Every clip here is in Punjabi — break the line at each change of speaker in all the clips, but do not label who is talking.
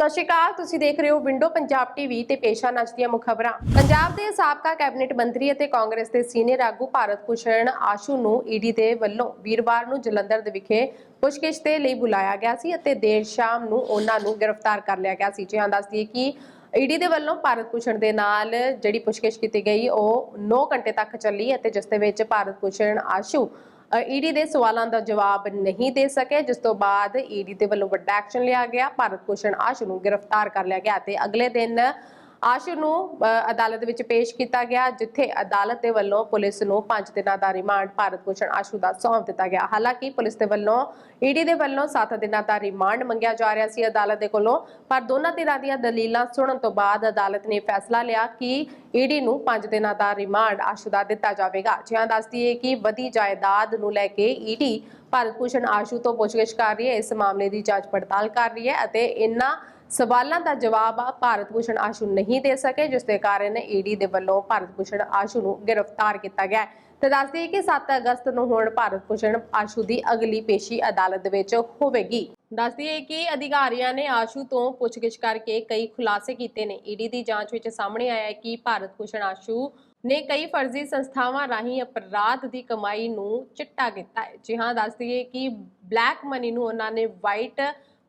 ਸਤਿ ਸ਼੍ਰੀ ਅਕਾਲ, ਤੁਸੀਂ ਦੇਖ ਰਹੇ ਹੋ ਵਿੰਡੋ ਪੰਜਾਬ ਟੀਵੀ ਤੇ ਪੇਸ਼ਾ ਨੱਚ ਦੀਆਂ ਮੁੱਖ ਖਬਰਾਂ। ਪੰਜਾਬ ਦੇ ਸਾਬਕਾ ਕੈਬਨਿਟ ਮੰਤਰੀ ਅਤੇ ਕਾਂਗਰਸ ਦੇ ਸੀਨੀਅਰ ਆਗੂ ਭਾਰਤ ਭੂਸ਼ਣ ਆਸ਼ੂ ਨੂੰ ਈਡੀ ਦੇ ਵੱਲੋਂ ਵੀਰਵਾਰ ਨੂੰ ਜਲੰਧਰ ਦੇ ਵਿਖੇ ਪੁੱਛਗਿੱਛ ਦੇ ਲਈ ਬੁਲਾਇਆ ਗਿਆ ਸੀ ਅਤੇ ਦੇਰ ਸ਼ਾਮ ਨੂੰ ਉਹਨਾਂ ਨੂੰ ਗ੍ਰਿਫਤਾਰ ਕਰ ਲਿਆ ਗਿਆ ਸੀ। ਜੀ ਹਾਂ ਦੱਸ ਦਈਏ ਕਿ ਈਡੀ ਦੇ ਵੱਲੋਂ ਭਾਰਤ ਭੂਸ਼ਣ ਦੇ ਨਾਲ ਜਿਹੜੀ ਪੁੱਛਗਿੱਛ ਕੀਤੀ ਗਈ, ਉਹ 9 ਘੰਟੇ ਤੱਕ ਚੱਲੀ ਅਤੇ ਜਿਸ ਦੇ ਵਿੱਚ ਭਾਰਤ ਭੂਸ਼ਣ ਆਸ਼ੂ ਈਡੀ ਦੇ ਸਵਾਲਾਂ ਦਾ ਜਵਾਬ ਨਹੀਂ ਦੇ ਸਕੇ, ਜਿਸ ਤੋਂ ਬਾਅਦ ਈਡੀ ਦੇ ਵੱਲੋਂ ਵੱਡਾ ਐਕਸ਼ਨ ਲਿਆ ਗਿਆ। ਭਾਰਤ ਭੂਸ਼ਣ ਆਸ਼ੂ ਨੂੰ ਗ੍ਰਿਫਤਾਰ ਕਰ ਲਿਆ ਗਿਆ ਤੇ ਅਗਲੇ ਦਿਨ ਆਸ਼ੂ ਨੂੰ ਅਦਾਲਤ ਵਿੱਚ ਪੇਸ਼ ਕੀਤਾ ਗਿਆ, ਜਿੱਥੇ ਅਦਾਲਤ ਦੇ ਵੱਲੋਂ ਪੁਲਿਸ ਨੂੰ 5 ਦਿਨਾਂ ਦਾ ਰਿਮਾਂਡ ਭਾਰਤ ਭੂਸ਼ਣ ਆਸ਼ੂ ਦਾ ਸੌਂਪ ਦਿੱਤਾ ਗਿਆ। ਹਾਲਾਂਕਿ ਪੁਲਿਸ ਦੇ ਵੱਲੋਂ ਈਡੀ ਦੇ ਵੱਲੋਂ 7 ਦਿਨਾਂ ਦਾ ਰਿਮਾਂਡ ਮੰਗਿਆ ਜਾ ਰਿਹਾ ਸੀ ਅਦਾਲਤ ਦੇ ਕੋਲੋਂ, ਪਰ ਦੋਨਾਂ ਧਿਰਾਂ ਦੀਆਂ ਦਲੀਲਾਂ ਸੁਣਨ ਤੋਂ ਬਾਅਦ ਅਦਾਲਤ ਨੇ ਫੈਸਲਾ ਲਿਆ ਕਿ ਈਡੀ ਨੂੰ 5 ਦਿਨਾਂ ਦਾ ਰਿਮਾਂਡ ਆਸ਼ੂ ਦਾ ਦਿੱਤਾ ਜਾਵੇਗਾ। ਜਿਹਾਂ ਦੱਸਦੀ ਹੈ ਕਿ ਵਧੀ ਜਾਇਦਾਦ ਨੂੰ ਲੈ ਕੇ ਈਡੀ ਭਾਰਤ ਭੂਸ਼ਣ ਆਸ਼ੂ ਤੋਂ ਪੁੱਛਗਿੱਛ ਕਰ ਰਹੀ ਹੈ ਇਸ ਮਾਮਲੇ ਦੀ ਜਾਂਚ ਪੜਤਾਲ ਕਰ ਰਹੀ ਹੈ ਅਤੇ ਇਨ੍ਹਾਂ ਸਵਾਲਾਂ ਦਾ ਜਵਾਬ ਭਾਰਤ ਭੂਸ਼ਣ ਆਸ਼ੂ ਨਹੀਂ ਦੇ ਸਕੇ, ਜਿਸ ਦੇ ਕਾਰਨ ਈਡੀ ਦੇ ਵੱਲੋਂ ਭਾਰਤ ਭੂਸ਼ਣ ਆਸ਼ੂ ਨੂੰ ਗ੍ਰਿਫਤਾਰ ਕੀਤਾ ਗਿਆ ਤੇ ਦੱਸ ਦਈਏ ਕਿ 7 ਅਗਸਤ ਨੂੰ ਹੁਣ ਭਾਰਤ ਭੂਸ਼ਣ ਆਸ਼ੂ ਦੀ ਅਗਲੀ ਪੇਸ਼ੀ ਅਦਾਲਤ ਵਿੱਚ ਹੋਵੇਗੀ। ਦੱਸ ਦਈਏ ਕਿ ਅਧਿਕਾਰੀਆਂ ਨੇ ਆਸ਼ੂ ਤੋਂ ਪੁੱਛਗਿੱਛ ਕਰਕੇ ਕਈ ਖੁਲਾਸੇ ਕੀਤੇ ਨੇ। ਈਡੀ ਦੀ ਜਾਂਚ ਵਿੱਚ ਸਾਹਮਣੇ ਆਇਆ ਕਿ ਭਾਰਤ ਭੂਸ਼ਣ ਆਸ਼ੂ ਨੇ ਕਈ ਫਰਜ਼ੀ ਸੰਸਥਾਵਾਂ ਰਾਹੀਂ ਅਪਰਾਧ ਦੀ ਕਮਾਈ ਨੂੰ ਚਿੱਟਾ ਕੀਤਾ ਹੈ। ਜੀ ਹਾਂ, ਦੱਸ ਦਈਏ ਕਿ ਬਲੈਕ ਮਨੀ ਨੂੰ ਉਹਨਾਂ ਨੇ ਵਾਈਟ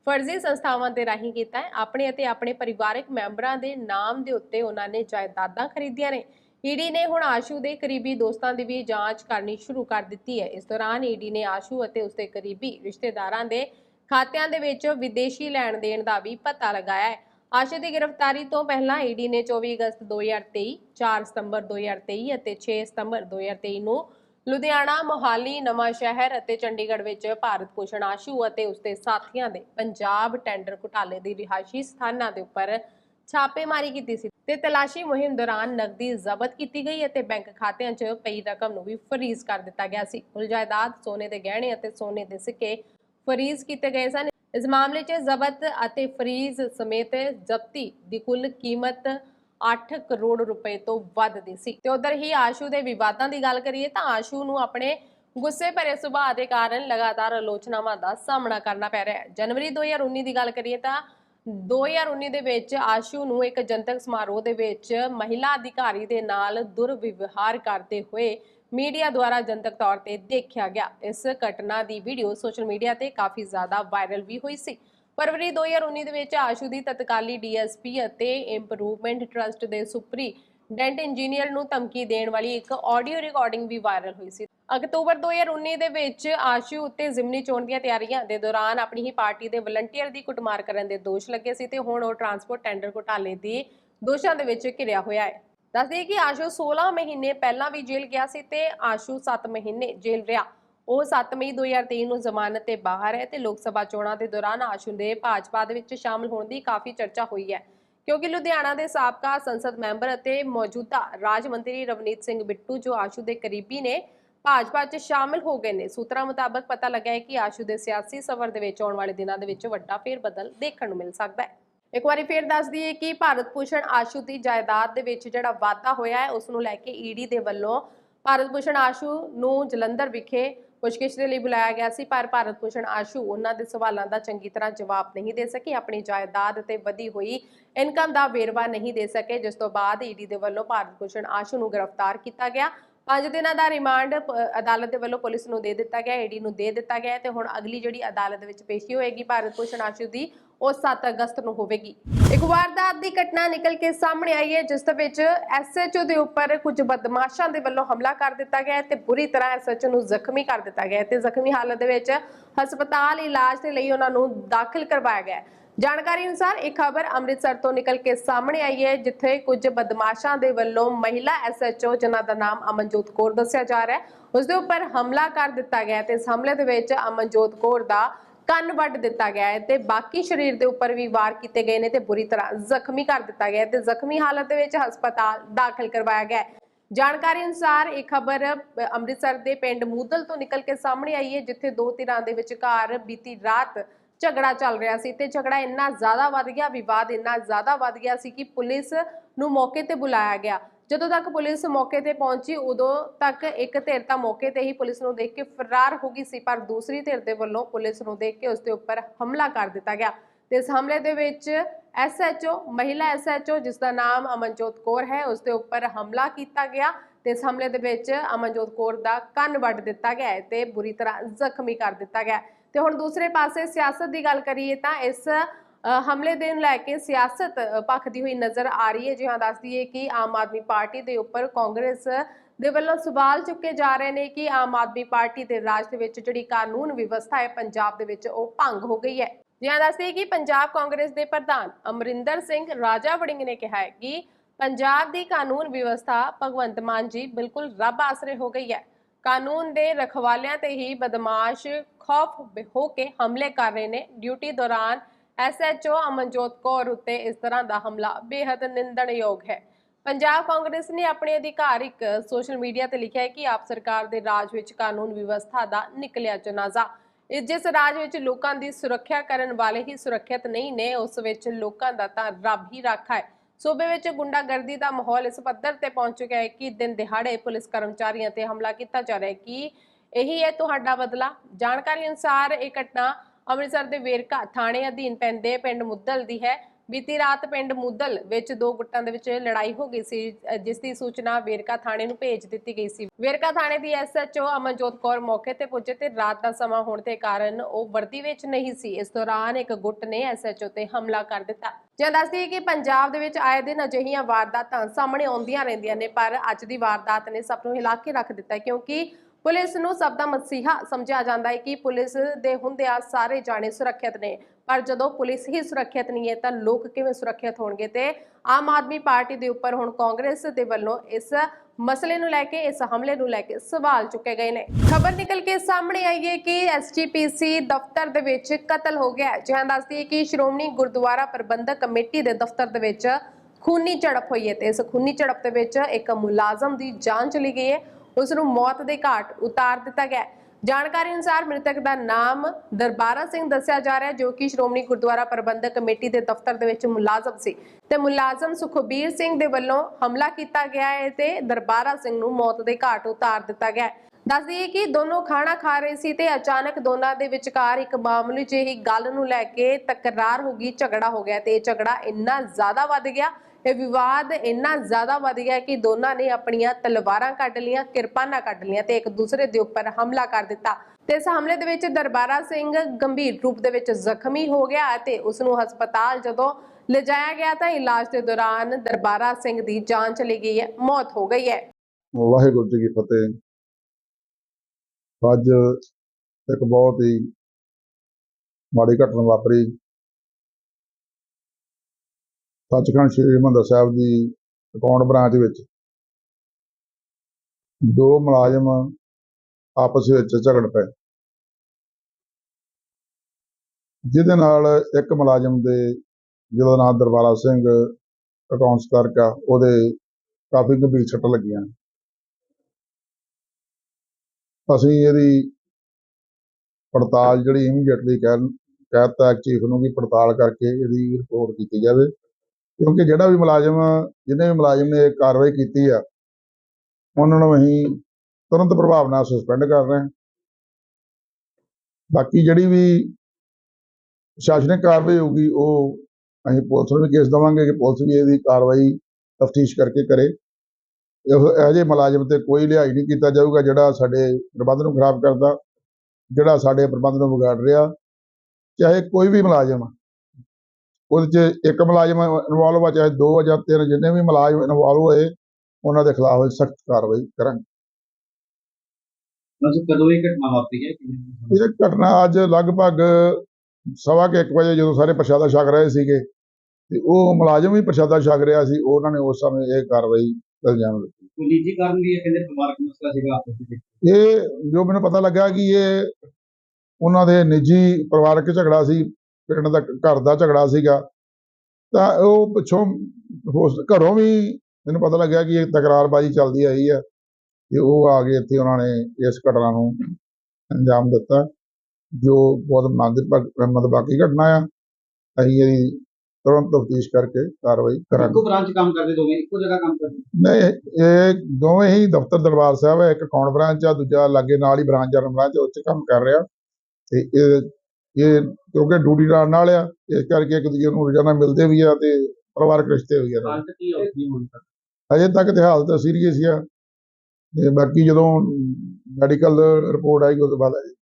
ਫਰਜ਼ੀ ਸੰਸਥਾਵਾਂ ਦੇ ਰਾਹੀਂ ਕੀਤਾ ਹੈ। ਆਪਣੇ ਅਤੇ ਆਪਣੇ ਪਰਿਵਾਰਕ ਮੈਂਬਰਾਂ ਦੇ ਨਾਮ ਦੇ ਉੱਤੇ ਉਹਨਾਂ ਨੇ ਜਾਇਦਾਦਾਂ ਖਰੀਦੀਆਂ ਨੇ। ਈਡੀ ਨੇ ਹੁਣ ਆਸ਼ੂ ਦੇ ਕਰੀਬੀ ਦੋਸਤਾਂ ਦੀ ਵੀ ਜਾਂਚ ਕਰਨੀ ਸ਼ੁਰੂ ਕਰ ਦਿੱਤੀ ਹੈ। ਇਸ ਦੌਰਾਨ ਈਡੀ ਨੇ ਆਸ਼ੂ ਅਤੇ ਉਸਦੇ ਕਰੀਬੀ ਰਿਸ਼ਤੇਦਾਰਾਂ ਦੇ ਖਾਤਿਆਂ ਦੇ ਵਿੱਚ ਵਿਦੇਸ਼ੀ ਲੈਣ ਦੇਣ ਦਾ ਵੀ ਪਤਾ ਲਗਾਇਆ ਹੈ। ਆਸ਼ੂ ਦੀ ਗ੍ਰਿਫਤਾਰੀ ਤੋਂ ਪਹਿਲਾਂ ਈਡੀ ਨੇ 24 ਅਗਸਤ 2023 4 ਸਤੰਬਰ 2023 ਅਤੇ 6 ਸਤੰਬਰ 2023 ਨੂੰ ਲੁਧਿਆਣਾ, ਮੋਹਾਲੀ ਨਵਾਂ ਸ਼ਹਿਰ ਅਤੇ ਚੰਡੀਗੜ੍ਹ ਵਿੱਚ ਭਾਰਤ ਭੂਸ਼ਣ ਆਸ਼ੂ ਅਤੇ ਉਸਦੇ ਸਾਥੀਆਂ ਦੇ ਪੰਜਾਬ ਟੈਂਡਰ ਘੁਟਾਲੇ ਦੀ ਰਿਹਾਇਸ਼ੀ ਸਥਾਨਾਂ ਦੇ ਉੱਪਰ ਛਾਪੇਮਾਰੀ ਕੀਤੀ ਸੀ ਤੇ ਤਲਾਸ਼ੀ ਮੁਹਿੰਮ ਦੌਰਾਨ ਨਕਦੀ ਜ਼ਬਤ ਕੀਤੀ ਗਈ ਅਤੇ ਬੈਂਕ ਖਾਤਿਆਂ 'ਚ ਪਈ ਰਕਮ ਨੂੰ ਵੀ ਫਰੀਜ਼ ਕਰ ਦਿੱਤਾ ਗਿਆ ਸੀ। ਕੁੱਲ ਜਾਇਦਾਦ ਸੋਨੇ ਦੇ ਗਹਿਣੇ ਅਤੇ ਸੋਨੇ ਦੇ ਸਿੱਕੇ ਫਰੀਜ਼ ਕੀਤੇ ਗਏ ਸਨ। ਇਸ ਮਾਮਲੇ 'ਚ ਜ਼ਬਤ ਅਤੇ ਫਰੀਜ਼ ਸਮੇਤ ਜ਼ਬਤੀ ਦੀ ਕੁੱਲ ਕੀਮਤ 8 ਕਰੋੜ ਰੁਪਏ ਤੋਂ ਵੱਧ ਦੀ ਸੀ। ਤੇ ਉਧਰ ਹੀ ਆਸ਼ੂ ਦੇ ਵਿਵਾਦਾਂ ਦੀ ਗੱਲ ਕਰੀਏ ਤਾਂ ਆਸ਼ੂ ਨੂੰ ਆਪਣੇ ਗੁੱਸੇ ਭਰੇ ਸੁਭਾਅ ਦੇ ਕਾਰਨ ਲਗਾਤਾਰ ਆਲੋਚਨਾਵਾਂ ਦਾ ਸਾਹਮਣਾ ਕਰਨਾ ਪੈ ਰਿਹਾ ਹੈ। ਜਨਵਰੀ 2019 ਦੀ ਗੱਲ ਕਰੀਏ ਤਾਂ 2019 ਦੇ ਵਿੱਚ ਆਸ਼ੂ ਨੂੰ ਇੱਕ ਜਨਤਕ ਸਮਾਰੋਹ ਦੇ ਵਿੱਚ ਮਹਿਲਾ ਅਧਿਕਾਰੀ ਦੇ ਨਾਲ ਦੁਰਵਿਵਹਾਰ ਕਰਦੇ ਹੋਏ ਮੀਡੀਆ ਦੁਆਰਾ ਜਨਤਕ ਤੌਰ ਤੇ ਦੇਖਿਆ ਗਿਆ। ਇਸ ਘਟਨਾ ਦੀ ਵੀਡੀਓ ਸੋਸ਼ਲ ਮੀਡੀਆ ਤੇ ਕਾਫੀ ਜ਼ਿਆਦਾ ਵਾਇਰਲ ਵੀ ਹੋਈ ਸੀ। ਫਰਵਰੀ 2019 ਦੇ ਵਿੱਚ ਆਸ਼ੂ ਦੀ ਤਤਕਾਲੀ ਡੀਐਸਪੀ ਅਤੇ ਇੰਪਰੂਵਮੈਂਟ ਟਰਸਟ ਦੇ ਸੁਪਰੀ ਡੈਂਟ ਇੰਜੀਨੀਅਰ ਨੂੰ ਧਮਕੀ ਦੇਣ ਵਾਲੀ ਇੱਕ ਆਡੀਓ ਰਿਕਾਰਡਿੰਗ ਵੀ ਵਾਇਰਲ ਹੋਈ ਸੀ। ਅਕਤੂਬਰ 2019 ਦੇ ਵਿੱਚ ਆਸ਼ੂ ਉੱਤੇ ਜ਼ਿਮਨੀ ਚੋਣ ਦੀਆਂ ਤਿਆਰੀਆਂ ਦੇ ਦੌਰਾਨ ਆਪਣੀ ਹੀ ਪਾਰਟੀ ਦੇ ਵਲੰਟੀਅਰ ਦੀ ਕੁੱਟਮਾਰ ਕਰਨ ਦੇ ਦੋਸ਼ ਲੱਗੇ ਸੀ ਤੇ ਹੁਣ ਉਹ ਟਰਾਂਸਪੋਰਟ ਟੈਂਡਰ ਘੁਟਾਲੇ ਦੇ ਦੋਸ਼ਾਂ ਦੇ ਵਿੱਚ ਘਿਰਿਆ ਹੋਇਆ ਹੈ। ਦੱਸਦੇ ਕਿ ਆਸ਼ੂ 16 ਮਹੀਨੇ ਪਹਿਲਾਂ ਵੀ ਜੇਲ੍ਹ ਗਿਆ ਸੀ ਤੇ ਆਸ਼ੂ 7 ਮਹੀਨੇ ਜੇਲ੍ਹ ਰਿਹਾ। ਉਹ 7 ਮਈ 2023 ਨੂੰ ਜ਼ਮਾਨਤ ਤੇ ਬਾਹਰ ਹੈ ਤੇ ਲੋਕ ਸਭਾ ਚੋਣਾਂ ਦੇ ਦੌਰਾਨ ਆਸ਼ੂ ਦੇ ਭਾਜਪਾ ਦੇ ਵਿੱਚ ਸ਼ਾਮਲ ਹੋਣ ਦੀ ਕਾਫੀ ਚਰਚਾ ਹੋਈ ਹੈ। ਕਿਉਂਕਿ ਲੁਧਿਆਣਾ ਦੇ ਸਾਬਕਾ ਸੰਸਦ ਮੈਂਬਰ ਅਤੇ ਮੌਜੂਦਾ ਰਾਜ ਮੰਤਰੀ ਰਵਨੀਤ ਸਿੰਘ ਬਿੱਟੂ, ਜੋ ਆਸ਼ੂ ਦੇ ਕਰੀਬੀ ਨੇ ਭਾਜਪਾ 'ਚ ਸ਼ਾਮਲ ਹੋ ਗਏ ਨੇ, ਸੂਤਰਾਂ ਮੁਤਾਬਕ ਪਤਾ ਲੱਗਾ ਹੈ ਕਿ ਆਸ਼ੂ ਦੇ ਸਿਆਸੀ ਸਫ਼ਰ ਦੇ ਵਿੱਚ ਆਉਣ ਵਾਲੇ ਦਿਨਾਂ ਦੇ ਵਿੱਚ ਵੱਡਾ ਫੇਰ ਬਦਲ ਦੇਖਣ ਨੂੰ ਮਿਲ ਸਕਦਾ ਹੈ। ਇੱਕ ਵਾਰੀ ਫੇਰ ਦੱਸ ਦਈਏ ਕਿ ਭਾਰਤ ਭੂਸ਼ਣ ਆਸ਼ੂ ਦੀ ਜਾਇਦਾਦ ਦੇ ਵਿੱਚ ਜਿਹੜਾ ਵਾਧਾ ਹੋਇਆ ਹੈ, ਉਸ ਨੂੰ ਲੈ ਕੇ ਈਡੀ ਦੇ ਵੱਲੋਂ ਭਾਰਤ ਭੂਸ਼ਣ ਆਸ਼ੂ ਨੂੰ ਜਲੰਧਰ ਵਿਖੇ ਪੁੱਛਗਿੱਛ ਦੇ ਲਈ ਬੁਲਾਇਆ ਗਿਆ ਸੀ, ਪਰ ਭਾਰਤ ਭੂਸ਼ਣ ਆਸ਼ੂ ਉਹਨਾਂ ਦੇ ਸਵਾਲਾਂ ਦਾ ਚੰਗੀ ਤਰ੍ਹਾਂ ਜਵਾਬ ਨਹੀਂ ਦੇ ਸਕੇ, ਆਪਣੀ ਜਾਇਦਾਦ ਤੇ ਵਧੀ ਹੋਈ ਇਨਕਮ ਦਾ ਵੇਰਵਾ ਨਹੀਂ ਦੇ ਸਕੇ, ਜਿਸ ਤੋਂ ਬਾਅਦ ਈਡੀ ਦੇ ਵੱਲੋਂ ਭਾਰਤ ਭੂਸ਼ਣ ਆਸ਼ੂ ਨੂੰ ਗ੍ਰਿਫਤਾਰ ਕੀਤਾ ਗਿਆ। ਪੰਜ ਦਿਨਾਂ ਦਾ ਰਿਮਾਂਡ ਅਦਾਲਤ ਦੇ ਵੱਲੋਂ ਪੁਲਿਸ ਨੂੰ ਦੇ ਦਿੱਤਾ ਗਿਆ ਈਡੀ ਨੂੰ ਦੇ ਦਿੱਤਾ ਗਿਆ ਤੇ ਹੁਣ ਅਗਲੀ ਜਿਹੜੀ ਅਦਾਲਤ ਵਿੱਚ ਪੇਸ਼ੀ ਹੋਏਗੀ ਭਾਰਤ ਭੂਸ਼ਣ ਆਸ਼ੂ ਦੀ ਉਹ 7 ਅਗਸਤ ਨੂੰ ਹੋਵੇਗੀ। ਇੱਕ ਵਾਰਦਾਤ ਦੀ ਘਟਨਾ ਨਿਕਲ ਕੇ ਸਾਹਮਣੇ ਆਈ ਹੈ, ਜਿਸ ਦੇ ਵਿੱਚ ਐਸਐਚਓ ਦੇ ਉੱਪਰ ਕੁਝ ਬਦਮਾਸ਼ਾਂ ਦੇ ਵੱਲੋਂ ਹਮਲਾ ਕਰ ਦਿੱਤਾ ਗਿਆ ਤੇ ਬੁਰੀ ਤਰ੍ਹਾਂ ਐਸਐਚਓ ਨੂੰ ਜ਼ਖਮੀ ਕਰ ਦਿੱਤਾ ਗਿਆ ਤੇ ਜ਼ਖਮੀ ਹਾਲਤ ਦੇ ਵਿੱਚ ਹਸਪਤਾਲ ਇਲਾਜ ਦੇ ਲਈ ਉਹਨਾਂ ਨੂੰ ਦਾਖਲ ਕਰਵਾਇਆ ਗਿਆ ਜਾਣਕਾਰੀ ਅਨੁਸਾਰ ਇਹ ਖਬਰ ਅੰਮ੍ਰਿਤਸਰ ਤੋਂ ਨਿਕਲ ਕੇ ਸਾਹਮਣੇ ਆਈ ਹੈ, ਜਿੱਥੇ ਕੁਝ ਬਦਮਾਸ਼ਾਂ ਦੇ ਵੱਲੋਂ ਮਹਿਲਾ ਐਸਐਚਓ ਜਿਨ੍ਹਾਂ ਦਾ ਨਾਮ ਅਮਨਜੋਤ ਕੌਰ ਦੱਸਿਆ ਜਾ ਰਿਹਾ ਹੈ, ਉਸ ਦੇ ਉੱਪਰ ਹਮਲਾ ਕਰ ਦਿੱਤਾ ਗਿਆ ਤੇ ਇਸ ਹਮਲੇ ਦੇ ਵਿੱਚ ਅਮਨਜੋਤ ਕੌਰ ਦਾ ਕੰਨ ਵੱਢ ਦਿੱਤਾ ਗਿਆ ਹੈ ਤੇ ਬਾਕੀ ਸਰੀਰ ਦੇ ਉੱਪਰ ਵੀ ਵਾਰ ਕੀਤੇ ਗਏ ਨੇ ਤੇ ਬੁਰੀ ਤਰ੍ਹਾਂ ਜ਼ਖਮੀ ਕਰ ਦਿੱਤਾ ਗਿਆ ਹੈ ਤੇ ਜ਼ਖਮੀ ਹਾਲਤ ਦੇ ਵਿੱਚ ਹਸਪਤਾਲ ਦਾਖਲ ਕਰਵਾਇਆ ਗਿਆ ਹੈ। ਜਾਣਕਾਰੀ ਅਨੁਸਾਰ ਇਹ ਖਬਰ ਅੰਮ੍ਰਿਤਸਰ ਦੇ ਪਿੰਡ ਮੂਦਲ ਤੋਂ ਨਿਕਲ ਕੇ ਸਾਹਮਣੇ ਆਈ ਹੈ, ਜਿੱਥੇ ਦੋ ਧਿਰਾਂ ਦੇ ਵਿਚਕਾਰ ਬੀਤੀ ਰਾਤ ਝਗੜਾ ਚੱਲ ਰਿਹਾ ਸੀ ਤੇ ਝਗੜਾ ਇੰਨਾ ਜ਼ਿਆਦਾ ਵੱਧ ਗਿਆ, ਵਿਵਾਦ ਇੰਨਾ ਜ਼ਿਆਦਾ ਵੱਧ ਗਿਆ ਸੀ ਕਿ ਪੁਲਿਸ ਨੂੰ ਮੌਕੇ ਤੇ ਬੁਲਾਇਆ ਗਿਆ। ਜਦੋਂ ਤੱਕ ਪੁਲਿਸ ਮੌਕੇ ਤੇ ਪਹੁੰਚੀ, ਉਦੋਂ ਤੱਕ ਇੱਕ ਧਿਰ ਤਾਂ ਮੌਕੇ ਤੇ ਹੀ ਪੁਲਿਸ ਨੂੰ ਦੇਖ ਕੇ ਫਰਾਰ ਹੋ ਗਈ ਸੀ, ਪਰ ਦੂਸਰੀ ਧਿਰ ਦੇ ਵੱਲੋਂ ਪੁਲਿਸ ਨੂੰ ਦੇਖ ਕੇ ਉਸ ਦੇ ਉੱਪਰ ਹਮਲਾ ਕਰ ਦਿੱਤਾ ਗਿਆ। ਤੇ ਇਸ ਹਮਲੇ ਦੇ ਵਿੱਚ ਐਸਐਚਓ ਮਹਿਲਾ ਐਸਐਚਓ ਜਿਸ ਦਾ ਨਾਮ ਅਮਨਜੋਤ ਕੌਰ ਹੈ, ਉਸ ਦੇ ਉੱਪਰ ਹਮਲਾ ਕੀਤਾ ਗਿਆ ਤੇ ਇਸ ਹਮਲੇ ਦੇ ਵਿੱਚ ਅਮਨਜੋਤ ਕੌਰ ਦਾ ਕੰਨ ਵੱਢ ਦਿੱਤਾ ਗਿਆ ਹੈ ਤੇ ਬੁਰੀ ਤਰ੍ਹਾਂ ਜ਼ਖਮੀ ਕਰ ਦਿੱਤਾ ਗਿਆ ਤੇ ਹੁਣ ਦੂਸਰੇ ਪਾਸੇ ਸਿਆਸਤ ਦੀ ਗੱਲ ਕਰੀਏ ਤਾਂ ਇਸ ਹਮਲੇ ਦੇ ਲੈ ਕੇ ਸਿਆਸਤ ਭਖਦੀ ਹੋਈ ਨਜ਼ਰ ਆ ਰਹੀ ਹੈ। ਜਿਹਾਂ ਦੱਸਦੀ ਹੈ ਕਿ ਆਮ ਆਦਮੀ ਪਾਰਟੀ ਦੇ ਉੱਪਰ ਕਾਂਗਰਸ ਦੇ ਵੱਲੋਂ ਸਵਾਲ ਚੁੱਕੇ ਜਾ ਰਹੇ ਨੇ ਕਿ ਆਮ ਆਦਮੀ ਪਾਰਟੀ ਦੇ ਰਾਜ ਦੇ ਵਿੱਚ ਜਿਹੜੀ ਕਾਨੂੰਨ ਵਿਵਸਥਾ ਹੈ, ਪੰਜਾਬ ਦੇ ਵਿੱਚ ਉਹ ਭੰਗ ਹੋ ਗਈ ਹੈ। ਜਿਹਾਂ ਦੱਸਦੀ ਕਿ ਪੰਜਾਬ ਕਾਂਗਰਸ ਦੇ ਪ੍ਰਧਾਨ ਅਮਰਿੰਦਰ ਸਿੰਘ ਰਾਜਾ ਵੜਿੰਗ ਨੇ ਕਿਹਾ ਹੈ ਕਿ ਪੰਜਾਬ ਦੀ ਕਾਨੂੰਨ ਵਿਵਸਥਾ ਭਗਵੰਤ ਮਾਨ ਜੀ ਬਿਲਕੁਲ ਰੱਬ ਆਸਰੇ ਹੋ ਗਈ ਹੈ। ਕਾਨੂੰਨ ਦੇ ਰਖਵਾਲਿਆਂ ਤੇ ਹੀ ਬਦਮਾਸ਼ ਖੌਫ ਹੋ ਕੇ ਹਮਲੇ ਕਰ ਰਹੇ ਨੇ। ਡਿਊਟੀ ਦੌਰਾਨ ਐਸਐਚਓ ਅਮਨਜੋਤ ਕੌਰ ਉੱਤੇ ਇਸ ਤਰ੍ਹਾਂ ਦਾ ਹਮਲਾ ਬੇहद ਨਿੰਦਣਯੋਗ ਹੈ। ਪੰਜਾਬ ਕਾਂਗਰਸ ਨੇ ਆਪਣੇ ਅਧਿਕਾਰਿਕ ਸੋਸ਼ਲ ਮੀਡੀਆ ਤੇ ਲਿਖਿਆ ਹੈ ਕਿ ਆਪ ਸਰਕਾਰ ਦੇ ਰਾਜ ਵਿੱਚ ਕਾਨੂੰਨ ਵਿਵਸਥਾ ਦਾ ਨਿਕਲਿਆ ਜਨਾਜ਼ਾ। ਇਸ ਜਿਸ ਰਾਜ ਵਿੱਚ ਲੋਕਾਂ ਦੀ ਸੁਰੱਖਿਆ ਕਰਨ ਵਾਲੇ ਹੀ ਸੁਰੱਖਿਅਤ ਨਹੀਂ ਨੇ, ਉਸ ਵਿੱਚ ਲੋਕਾਂ ਦਾ ਤਾਂ ਰੱਬ ਹੀ ਰਾਖਾ ਹੈ। ਸੂਬੇ ਵਿੱਚ ਗੁੰਡਾਗਰਦੀ ਦਾ ਮਾਹੌਲ ਇਸ ਪੱਧਰ ਤੇ ਪਹੁੰਚ ਚੁੱਕਿਆ ਹੈ ਕਿ ਦਿਨ ਦਿਹਾੜੇ ਪੁਲਿਸ ਕਰਮਚਾਰੀਆਂ ਤੇ ਹਮਲਾ ਕੀਤਾ ਜਾ ਰਿਹਾ ਹੈ ਕਿ ਇਹੀ ਹੈ ਤੁਹਾਡਾ ਬਦਲਾ? ਜਾਣਕਾਰੀ ਅਨੁਸਾਰ ਇਹ ਘਟਨਾ ਅੰਮ੍ਰਿਤਸਰ ਦੇ ਵੇਰਕਾ ਥਾਣੇ ਅਧੀਨ ਪੈਂਦੇ ਪਿੰਡ ਮੁੱਦਲ ਦੀ ਹੈ। ਬੀਤੀ ਰਾਤ ਪਿੰਡ ਮੁੱਦਲ ਵਿੱਚ ਦੋ ਗੁੱਟਾਂ ਦੇ ਵਿੱਚ ਲੜਾਈ ਹੋ ਗਈ ਸੀ, ਜਿਸ ਦੀ ਸੂਚਨਾ ਵੇਰਕਾ ਥਾਣੇ ਨੂੰ ਭੇਜ ਦਿੱਤੀ ਗਈ ਸੀ। ਵੇਰਕਾ ਥਾਣੇ ਦੀ ਐਸਐਚਓ ਅਮਨਜੋਤ ਕੌਰ ਮੌਕੇ ਤੇ ਪੁੱਜੇ ਤੇ ਰਾਤ ਦਾ ਸਮਾਂ ਹੋਣ ਦੇ ਕਾਰਨ ਉਹ ਵਰਦੀ ਵਿੱਚ ਨਹੀਂ ਸੀ। ਇਸ ਦੌਰਾਨ ਇੱਕ ਗੁੱਟ ਨੇ ਐਸਐਚਓ ਤੇ ਹਮਲਾ ਕਰ ਦਿੱਤਾ। ਜੇ ਦੱਸਦੀ ਕਿ ਪੰਜਾਬ ਦੇ ਵਿੱਚ ਆਏ ਦਿਨ ਅਜਿਹੀਆਂ ਵਾਰਦਾਤਾਂ ਸਾਹਮਣੇ ਆਉਂਦੀਆਂ ਰਹਿੰਦੀਆਂ ਨੇ, ਪਰ ਅੱਜ ਦੀ ਵਾਰਦਾਤ ਨੇ ਸਭ ਨੂੰ ਹਿਲਾ ਕੇ ਰੱਖ ਦਿੱਤਾ ਕਿਉਂਕਿ ਪੁਲਿਸ ਨੂੰ ਸਭ ਦਾ ਮਸੀਹਾ ਸਮਝਿਆ ਜਾਂਦਾ ਹੈ ਕਿ ਪੁਲਿਸ ਦੇ ਹੁੰਦਿਆਂ ਸਾਰੇ ਜਾਣੇ ਸੁਰੱਖਿਅਤ ਨੇ। ਪਰ ਜਦੋਂ ਪੁਲਿਸ ਹੀ ਸੁਰੱਖਿਅਤ ਨਹੀਂ ਹੈ ਤਾਂ ਲੋਕ ਕਿਵੇਂ ਸੁਰੱਖਿਅਤ ਹੋਣਗੇ ਤੇ ਆਮ ਆਦਮੀ ਪਾਰਟੀ ਦੇ ਉੱਪਰ ਹੁਣ ਕਾਂਗਰਸ ਦੇ ਵੱਲੋਂ ਇਸ ਮਸਲੇ ਨੂੰ ਲੈ ਕੇ, ਇਸ ਹਮਲੇ ਨੂੰ ਲੈ ਕੇ ਸਵਾਲ ਚੁੱਕੇ ਗਏ ਨੇ। ਖਬਰ ਨਿਕਲ ਕੇ ਸਾਹਮਣੇ ਆਈ ਹੈ ਕਿ ਐਸਜੀਪੀਸੀ ਦਫ਼ਤਰ ਦੇ ਵਿੱਚ ਕਤਲ ਹੋ ਗਿਆ ਹੈ। ਜਿਹਾਂ ਦੱਸਦੀ ਹੈ ਕਿ ਸ਼੍ਰੋਮਣੀ ਗੁਰਦੁਆਰਾ ਪ੍ਰਬੰਧਕ ਕਮੇਟੀ ਦੇ ਦਫ਼ਤਰ ਦੇ ਵਿੱਚ ਖੂਨੀ ਝੜਪ ਹੋਈ ਹੈ ਤੇ ਇਸ ਖੂਨੀ ਝੜਪ ਦੇ ਵਿੱਚ ਇੱਕ ਮੁਲਾਜ਼ਮ ਦੀ ਜਾਨ ਚਲੀ ਗਈ ਹੈ। ਉਸ ਨੂੰ ਮੌਤ ਦੇ ਘਾਟ ਉਤਾਰ ਦਿੱਤਾ ਗਿਆ ਜਾਣਕਾਰੀ ਅਨੁਸਾਰ ਮ੍ਰਿਤਕ ਦਾ ਨਾਮ ਦਰਬਾਰਾ ਸਿੰਘ ਦੱਸਿਆ ਜਾ ਰਿਹਾ ਜੋ ਕਿ ਸ਼੍ਰੋਮਣੀ ਗੁਰਦੁਆਰਾ ਪ੍ਰਬੰਧਕ ਕਮੇਟੀ ਦੇ ਦਫ਼ਤਰ ਦੇ ਵਿੱਚ ਮੁਲਾਜ਼ਮ ਸੀ। ਤੇ ਮੁਲਾਜ਼ਮ ਸੁਖਬੀਰ ਸਿੰਘ ਦੇ ਵੱਲੋਂ ਹਮਲਾ ਕੀਤਾ ਗਿਆ ਹੈ ਤੇ ਦਰਬਾਰਾ ਸਿੰਘ ਨੂੰ ਮੌਤ ਦੇ ਘਾਟ ਉਤਾਰ ਦਿੱਤਾ ਗਿਆ ਹੈ। ਦੱਸ ਦਈਏ ਕਿ ਦੋਨੋਂ ਖਾਣਾ ਖਾ ਰਹੇ ਸੀ ਤੇ ਅਚਾਨਕ ਦੋਨਾਂ ਦੇ ਵਿਚਕਾਰ ਇੱਕ ਮਾਮੂਲੀ ਜਿਹੀ ਗੱਲ ਨੂੰ ਲੈ ਕੇ ਤਕਰਾਰ ਹੋ ਗਈ, ਝਗੜਾ ਹੋ ਗਿਆ ਤੇ ਇਹ ਝਗੜਾ ਇੰਨਾ ਜ਼ਿਆਦਾ ਵੱਧ ਗਿਆ ਇਹ ਵਿਵਾਦ ਇੰਨਾ ਜ਼ਿਆਦਾ ਵੱਧ ਗਿਆ ਕਿ ਦੋਨਾਂ ਨੇ ਆਪਣੀਆਂ ਤਲਵਾਰਾਂ ਕੱਢ ਲੀਆਂ ਕਿਰਪਾਨਾਂ ਕੱਢ ਲੀਆਂ ਤੇ ਇੱਕ ਦੂਸਰੇ ਦੇ ਉੱਪਰ ਹਮਲਾ ਕਰ ਦਿੱਤਾ। ਤੇ ਇਸ ਹਮਲੇ ਦੇ ਵਿੱਚ ਦਰਬਾਰਾ ਸਿੰਘ ਗੰਭੀਰ ਰੂਪ ਦੇ ਵਿੱਚ ਜ਼ਖਮੀ ਹੋ ਗਿਆ ਅਤੇ ਉਸ ਨੂੰ ਹਸਪਤਾਲ ਜਦੋਂ ਲਿਜਾਇਆ ਗਿਆ ਤਾਂ ਇਲਾਜ ਦੇ ਦੌਰਾਨ ਦਰਬਾਰਾ ਸਿੰਘ ਦੀ ਜਾਨ ਚਲੀ ਗਈ ਹੈ, ਮੌਤ ਹੋ ਗਈ ਹੈ।
ਵਾਹਿਗੁਰੂ ਜੀ ਕੀ ਫਤਿਹ। ਅੱਜ ਇੱਕ ਬਹੁਤ ਹੀ ਮਾੜੀ ਘਟਨਾ ਵਾਪਰੀ। ਸੱਚਖੰਡ ਸ੍ਰੀ ਹਰਿਮੰਦਰ ਸਾਹਿਬ ਦੀ ਅਕਾਊਂਟ ਬ੍ਰਾਂਚ ਵਿੱਚ ਦੋ ਮੁਲਾਜ਼ਮ ਆਪਸ ਵਿੱਚ ਝਗੜ ਪਏ। ਜਿਹਦੇ ਨਾਲ ਇੱਕ ਮੁਲਾਜ਼ਮ ਦੇ ਜਿਹਦਾ ਨਾਮ ਦਰਬਾਰਾ ਸਿੰਘ ਅਕਾਊਂਟਸ ਕਰਕੇ ਉਹਦੇ ਕਾਫੀ ਗੰਭੀਰ ਸੱਟ ਲੱਗੀਆਂ। ਅਸੀਂ ਇਹਦੀ ਪੜਤਾਲ ਜਿਹੜੀ ਇਮੀਡੀਏਟਲੀ ਕਹਿ ਕਹਿਤਾ ਚੀਫ ਨੂੰ ਵੀ ਪੜਤਾਲ ਕਰਕੇ ਇਹਦੀ ਰਿਪੋਰਟ ਕੀਤੀ ਜਾਵੇ। ਕਿਉਂਕਿ ਜਿਹੜਾ ਵੀ ਮੁਲਾਜ਼ਮ, ਜਿਹਨੇ ਵੀ ਮੁਲਾਜ਼ਮ ਨੇ ਇਹ ਕਾਰਵਾਈ ਕੀਤੀ ਆ, ਉਹਨਾਂ ਨੂੰ ਅਸੀਂ ਤੁਰੰਤ ਪ੍ਰਭਾਵ ਨਾਲ ਸਸਪੈਂਡ ਕਰ ਰਹੇ ਹਾਂ। ਬਾਕੀ ਜਿਹੜੀ ਵੀ ਪ੍ਰਸ਼ਾਸਨਿਕ ਕਾਰਵਾਈ ਹੋਊਗੀ, ਉਹ ਅਸੀਂ ਪੁਲਿਸ ਨੂੰ ਵੀ ਕੇਸ ਦੇਵਾਂਗੇ ਕਿ ਪੁਲਿਸ ਵੀ ਇਹਦੀ ਕਾਰਵਾਈ ਤਫਤੀਸ਼ ਕਰਕੇ ਕਰੇ। ਇਹੋ ਜਿਹੇ ਮੁਲਾਜ਼ਮ ਤੇ ਕੋਈ ਲਿਹਾਜ਼ ਨਹੀਂ ਕੀਤਾ ਜਾਊਗਾ ਜਿਹੜਾ ਸਾਡੇ ਪ੍ਰਬੰਧ ਨੂੰ ਖਰਾਬ ਕਰਦਾ, ਜਿਹੜਾ ਸਾਡੇ ਪ੍ਰਬੰਧ ਨੂੰ ਵਿਗਾੜ ਰਿਹਾ। ਚਾਹੇ ਕੋਈ ਵੀ ਮੁਲਾਜ਼ਮ ਉਹਦੇ 'ਚ ਇੱਕ ਮੁਲਾਜ਼ਮ ਇਨਵੋਲਵ ਆ ਚਾਹੇ ਦੋ ਆ ਜਾਂ ਤਿੰਨ ਜਿੰਨੇ ਵੀ ਮੁਲਾਜ਼ਮ ਇਨਵੋਲਵ ਹੋਏ ਉਹਨਾਂ ਦੇ ਖਿਲਾਫ ਸਖਤ ਕਾਰਵਾਈ ਕਰਾਂਗੇ।
ਮਤਲਬ ਕਦੋਂ ਇਹ ਘਟਨਾ ਵਾਪਰੀ ਹੈ?
ਇਹ ਘਟਨਾ ਅੱਜ ਲਗਭਗ ਸਵਾ ਕੁ ਵਜੇ ਜਦੋਂ ਸਾਰੇ ਪ੍ਰਸ਼ਾਦਾ ਛਕ ਰਹੇ ਸੀਗੇ ਤੇ ਉਹ ਮੁਲਾਜ਼ਮ ਵੀ ਪ੍ਰਸ਼ਾਦਾ ਛਕ ਰਿਹਾ ਸੀ ਉਹਨਾਂ ਨੇ ਉਸ ਸਮੇਂ ਇਹ ਕਾਰਵਾਈ ਇਲਜ਼ਾਮ ਦਿੱਤੀ।
ਕੋਈ ਨਿੱਜੀ ਕਾਰਨ ਵੀ ਹੈ ਕਹਿੰਦੇ ਪਰਿਵਾਰਕ ਮਸਲਾ ਸੀਗਾ ਆਪਸ ਵਿੱਚ?
ਇਹ ਜੋ ਮੈਨੂੰ ਪਤਾ ਲੱਗਾ ਕਿ ਇਹ ਉਹਨਾਂ ਦੇ ਨਿੱਜੀ ਪਰਿਵਾਰਕ ਝਗੜਾ ਸੀ ਪਿੰਡ ਦਾ ਘਰ ਦਾ ਝਗੜਾ ਸੀਗਾ। ਤਾਂ ਉਹ ਪਿੱਛੋਂ ਘਰੋਂ ਵੀ ਮੈਨੂੰ ਪਤਾ ਲੱਗਿਆ ਕਿ ਇਹ ਤਕਰਾਰਬਾਜ਼ੀ ਚੱਲਦੀ ਆਈ ਹੈ ਤੇ ਉਹ ਆ ਕੇ ਇੱਥੇ ਉਹਨਾਂ ਨੇ ਇਸ ਘਟਨਾ ਨੂੰ ਅੰਜਾਮ ਦਿੱਤਾ ਜੋ ਬਹੁਤ ਮਤਲਬ ਬਾਕੀ ਘਟਨਾ ਆ। ਅਸੀਂ ਇਹਦੀ ਤੁਰੰਤ ਤਫਤੀਸ਼ ਕਰਕੇ ਕਾਰਵਾਈ ਕਰਾਂਗੇ।
ਇੱਕੋ ਬ੍ਰਾਂਚ ਕੰਮ ਕਰਦੇ ਦੋਵੇਂ ਇੱਕੋ ਜਗ੍ਹਾ ਕੰਮ ਕਰਦੇ?
ਨਹੀਂ ਇਹ ਦੋਵੇਂ ਹੀ ਦਫ਼ਤਰ ਦਰਬਾਰ ਸਾਹਿਬ ਹੈ ਇੱਕ ਅਕਾਊਂਟ ਬ੍ਰਾਂਚ ਆ ਦੂਜਾ ਲਾਗੇ ਨਾਲ ਹੀ ਬ੍ਰਾਂਚ ਜਨਰਲ ਬ੍ਰਾਂਚ ਉਹ 'ਚ ਕੰਮ ਕਰ ਰਿਹਾ। ਤੇ ਇਹ ਇਹ ਕਿਉਂਕਿ ਡਿਊਟੀ ਨਾਲ ਨਾਲ ਆ ਇਸ ਕਰਕੇ ਇੱਕ ਦੂਜੇ ਨੂੰ ਰੋਜ਼ਾਨਾ ਮਿਲਦੇ ਵੀ ਆ ਤੇ ਪਰਿਵਾਰਕ ਰਿਸ਼ਤੇ ਵੀ ਆ।
ਹਾਲਤ ਕੀ ਹੋਊਗੀ ਹੁਣ ਤੱਕ
ਅਜੇ ਤੱਕ ਤੇ ਹਾਲਤ ਸੀਰੀਅਸ ਆ ਤੇ ਬਾਕੀ ਜਦੋਂ ਮੈਡੀਕਲ ਰਿਪੋਰਟ ਆਏਗੀ ਉਸ ਤੋਂ ਬਾਅਦ ਆਏਗੀ।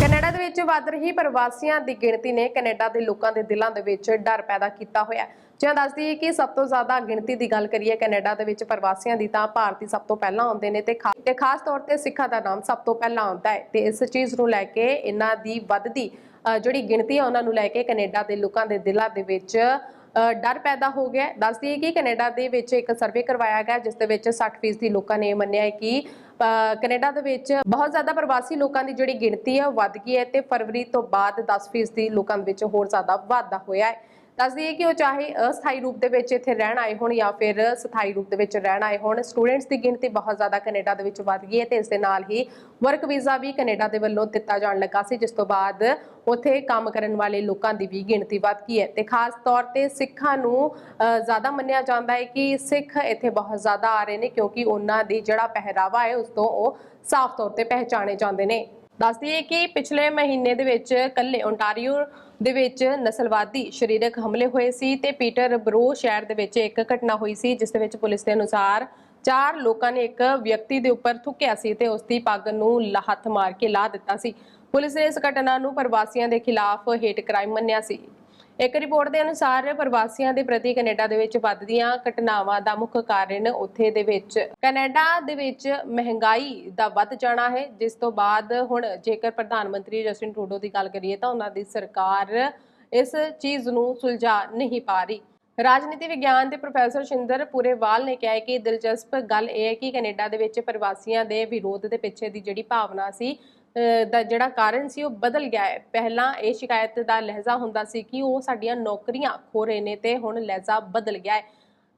ਕੈਨੇਡਾ ਦੇ ਵਿੱਚ ਵੱਧ ਰਹੀ ਪ੍ਰਵਾਸੀਆਂ ਦੀ ਗਿਣਤੀ ਨੇ ਕੈਨੇਡਾ ਦੇ ਲੋਕਾਂ ਦੇ ਦਿਲਾਂ ਦੇ ਵਿੱਚ ਡਰ ਪੈਦਾ ਕੀਤਾ ਹੋਇਆ ਹੈ ਜਿਵੇਂ ਦੱਸਦੀ ਹੈ ਕਿ ਸਭ ਤੋਂ ਜ਼ਿਆਦਾ ਗਿਣਤੀ ਦੀ ਗੱਲ ਕਰੀਏ ਕੈਨੇਡਾ ਦੇ ਵਿੱਚ ਪ੍ਰਵਾਸੀਆਂ ਦੀ ਤਾਂ ਭਾਰਤੀ ਸਭ ਤੋਂ ਪਹਿਲਾਂ ਆਉਂਦੇ ਨੇ ਤੇ ਖਾ- ਤੇ ਖਾਸ ਤੌਰ ਤੇ ਸਿੱਖਾਂ ਦਾ ਨਾਮ ਸਭ ਤੋਂ ਪਹਿਲਾਂ ਆਉਂਦਾ ਹੈ ਤੇ ਇਸ ਚੀਜ਼ ਨੂੰ ਲੈ ਕੇ ਇਹਨਾਂ ਦੀ ਵੱਧਦੀ ਜਿਹੜੀ ਗਿਣਤੀ ਹੈ ਉਹਨਾਂ ਨੂੰ ਲੈ ਕੇ ਕੈਨੇਡਾ ਦੇ ਲੋਕਾਂ ਦੇ ਦਿਲਾਂ ਦੇ ਵਿੱਚ ਅ, ਡਰ ਪੈਦਾ ਹੋ ਗਿਆ। ਦੱਸਦੀ ਹੈ ਕਿ ਕੈਨੇਡਾ ਦੇ ਵਿੱਚ ਇੱਕ ਸਰਵੇ ਕਰਵਾਇਆ ਗਿਆ ਜਿਸ ਦੇ ਵਿੱਚ 60% ਦੀ ਲੋਕਾਂ ਨੇ ਇਹ ਮੰਨਿਆ ਹੈ ਕਿ ਅ, ਕੈਨੇਡਾ ਦੇ ਵਿੱਚ ਬਹੁਤ ਜ਼ਿਆਦਾ ਪ੍ਰਵਾਸੀ ਲੋਕਾਂ ਦੀ ਜਿਹੜੀ ਗਿਣਤੀ ਹੈ ਉਹ ਵੱਧ ਗਈ ਹੈ ਤੇ ਫਰਵਰੀ ਤੋਂ ਬਾਅਦ 10% ਦੀ ਲੋਕਾਂ ਦੇ ਵਿੱਚ ਹੋਰ ਜ਼ਿਆਦਾ ਵਾਧਾ ਹੋਇਆ ਹੈ। ਦੱਸਦੀ ਹੈ ਕਿ ਉਹ ਚਾਹੇ ਅਸਥਾਈ ਰੂਪ ਦੇ ਵਿੱਚ ਇੱਥੇ ਰਹਿਣ ਆਏ ਹੋਣ ਜਾਂ ਫਿਰ ਸਥਾਈ ਰੂਪ ਦੇ ਵਿੱਚ ਰਹਿਣ ਆਏ ਹੋਣ ਸਟੂਡੈਂਟਸ ਦੀ ਗਿਣਤੀ ਬਹੁਤ ਜ਼ਿਆਦਾ ਕੈਨੇਡਾ ਦੇ ਵਿੱਚ ਵੱਧ ਗਈ ਹੈ ਤੇ ਇਸ ਦੇ ਨਾਲ ਹੀ ਵਰਕ ਵੀਜ਼ਾ ਵੀ ਕੈਨੇਡਾ ਦੇ ਵੱਲੋਂ ਦਿੱਤਾ ਜਾਣ ਲੱਗਾ ਸੀ, ਜਿਸ ਤੋਂ ਬਾਅਦ ਉੱਥੇ ਕੰਮ ਕਰਨ ਵਾਲੇ ਲੋਕਾਂ ਦੀ ਵੀ ਗਿਣਤੀ ਵੱਧ ਗਈ ਹੈ। ਤੇ ਖਾਸ ਤੌਰ ਤੇ ਸਿੱਖਾਂ ਨੂੰ ਜ਼ਿਆਦਾ ਮੰਨਿਆ ਜਾਂਦਾ ਹੈ ਕਿ ਸਿੱਖ ਇੱਥੇ ਬਹੁਤ ਜ਼ਿਆਦਾ ਆ ਰਹੇ ਨੇ ਕਿਉਂਕਿ ਉਹਨਾਂ ਦੀ ਜਿਹੜਾ ਪਹਿਰਾਵਾ ਹੈ, ਉਸ ਤੋਂ ਉਹ ਸਾਫ਼ ਤੌਰ ਤੇ ਪਹਿਚਾਣੇ ਜਾਂਦੇ ਨੇ। ਦੱਸਦੀਏ ਕਿ ਪਿਛਲੇ ਮਹੀਨੇ ਦੇ ਵਿੱਚ ਕੱਲੇ ਓਨਟਾਰੀਓ ਦੇ ਵਿੱਚ ਨਸਲਵਾਦੀ ਸਰੀਰਕ ਹਮਲੇ ਹੋਏ ਸੀ ਤੇ ਪੀਟਰ ਬਰੋ ਸ਼ਹਿਰ ਦੇ ਵਿੱਚ ਇੱਕ ਘਟਨਾ ਹੋਈ ਸੀ, ਜਿਸ ਦੇ ਵਿੱਚ ਪੁਲਿਸ ਦੇ ਅਨੁਸਾਰ ਚਾਰ ਲੋਕਾਂ ਨੇ ਇੱਕ ਵਿਅਕਤੀ ਦੇ ਉੱਪਰ ਥੁੱਕਿਆ ਸੀ ਤੇ ਉਸ ਦੀ ਪੱਗ ਨੂੰ ਲਾ- ਹੱਥ ਮਾਰ ਕੇ ਲਾ ਦਿੱਤਾ ਸੀ। ਪੁਲਿਸ ਨੇ ਇਸ ਘਟਨਾ ਨੂੰ ਪ੍ਰਵਾਸੀਆਂ ਦੇ ਖਿਲਾਫ ਹੇਟ ਕ੍ਰਾਈਮ ਮੰਨਿਆ ਸੀ। ਇੱਕ ਰਿਪੋਰਟ ਦੇ ਅਨੁਸਾਰ ਪ੍ਰਵਾਸੀਆਂ ਦੇ ਪ੍ਰਤੀ ਕੈਨੇਡਾ ਦੇ ਵਿੱਚ ਵੱਧਦੀਆਂ ਘਟਨਾਵਾਂ ਦਾ ਮੁੱਖ ਕਾਰਨ ਉੱਥੇ ਦੇ ਵਿੱਚ ਕੈਨੇਡਾ ਦੇ ਵਿੱਚ ਮਹਿੰਗਾਈ ਦਾ ਵੱਧ ਜਾਣਾ ਹੈ, ਜਿਸ ਤੋਂ ਬਾਅਦ ਹੁਣ ਜੇਕਰ ਪ੍ਰਧਾਨ ਮੰਤਰੀ ਜਸਟਿਨ ਟਰੂਡੋ ਦੀ ਗੱਲ ਕਰੀਏ ਤਾਂ ਉਹਨਾਂ ਦੀ ਸਰਕਾਰ ਇਸ ਚੀਜ਼ ਨੂੰ ਸੁਲਝਾ ਨਹੀਂ ਪਾ ਰਹੀ। ਰਾਜਨੀਤੀ ਵਿਗਿਆਨ ਦੇ ਪ੍ਰੋਫੈਸਰ ਸ਼ਿੰਦਰ ਪੂਰੇਵਾਲ ਨੇ ਕਿਹਾ ਕਿ ਦਿਲਚਸਪ ਗੱਲ ਇਹ ਹੈ ਕਿ ਕੈਨੇਡਾ ਦੇ ਵਿੱਚ ਪ੍ਰਵਾਸੀਆਂ ਦੇ ਵਿਰੋਧ ਦੇ ਪਿੱਛੇ ਦੀ ਜਿਹੜੀ ਭਾਵਨਾ ਸੀ ਦਾ ਜਿਹੜਾ ਕਾਰਨ ਸੀ ਉਹ ਬਦਲ ਗਿਆ ਹੈ। ਪਹਿਲਾਂ ਇਹ ਸ਼ਿਕਾਇਤ ਦਾ ਲਹਿਜ਼ਾ ਹੁੰਦਾ ਸੀ ਕਿ ਉਹ ਸਾਡੀਆਂ ਨੌਕਰੀਆਂ ਖੋ ਰਹੇ ਨੇ ਤੇ ਹੁਣ ਲਹਿਜ਼ਾ ਬਦਲ ਗਿਆ ਹੈ।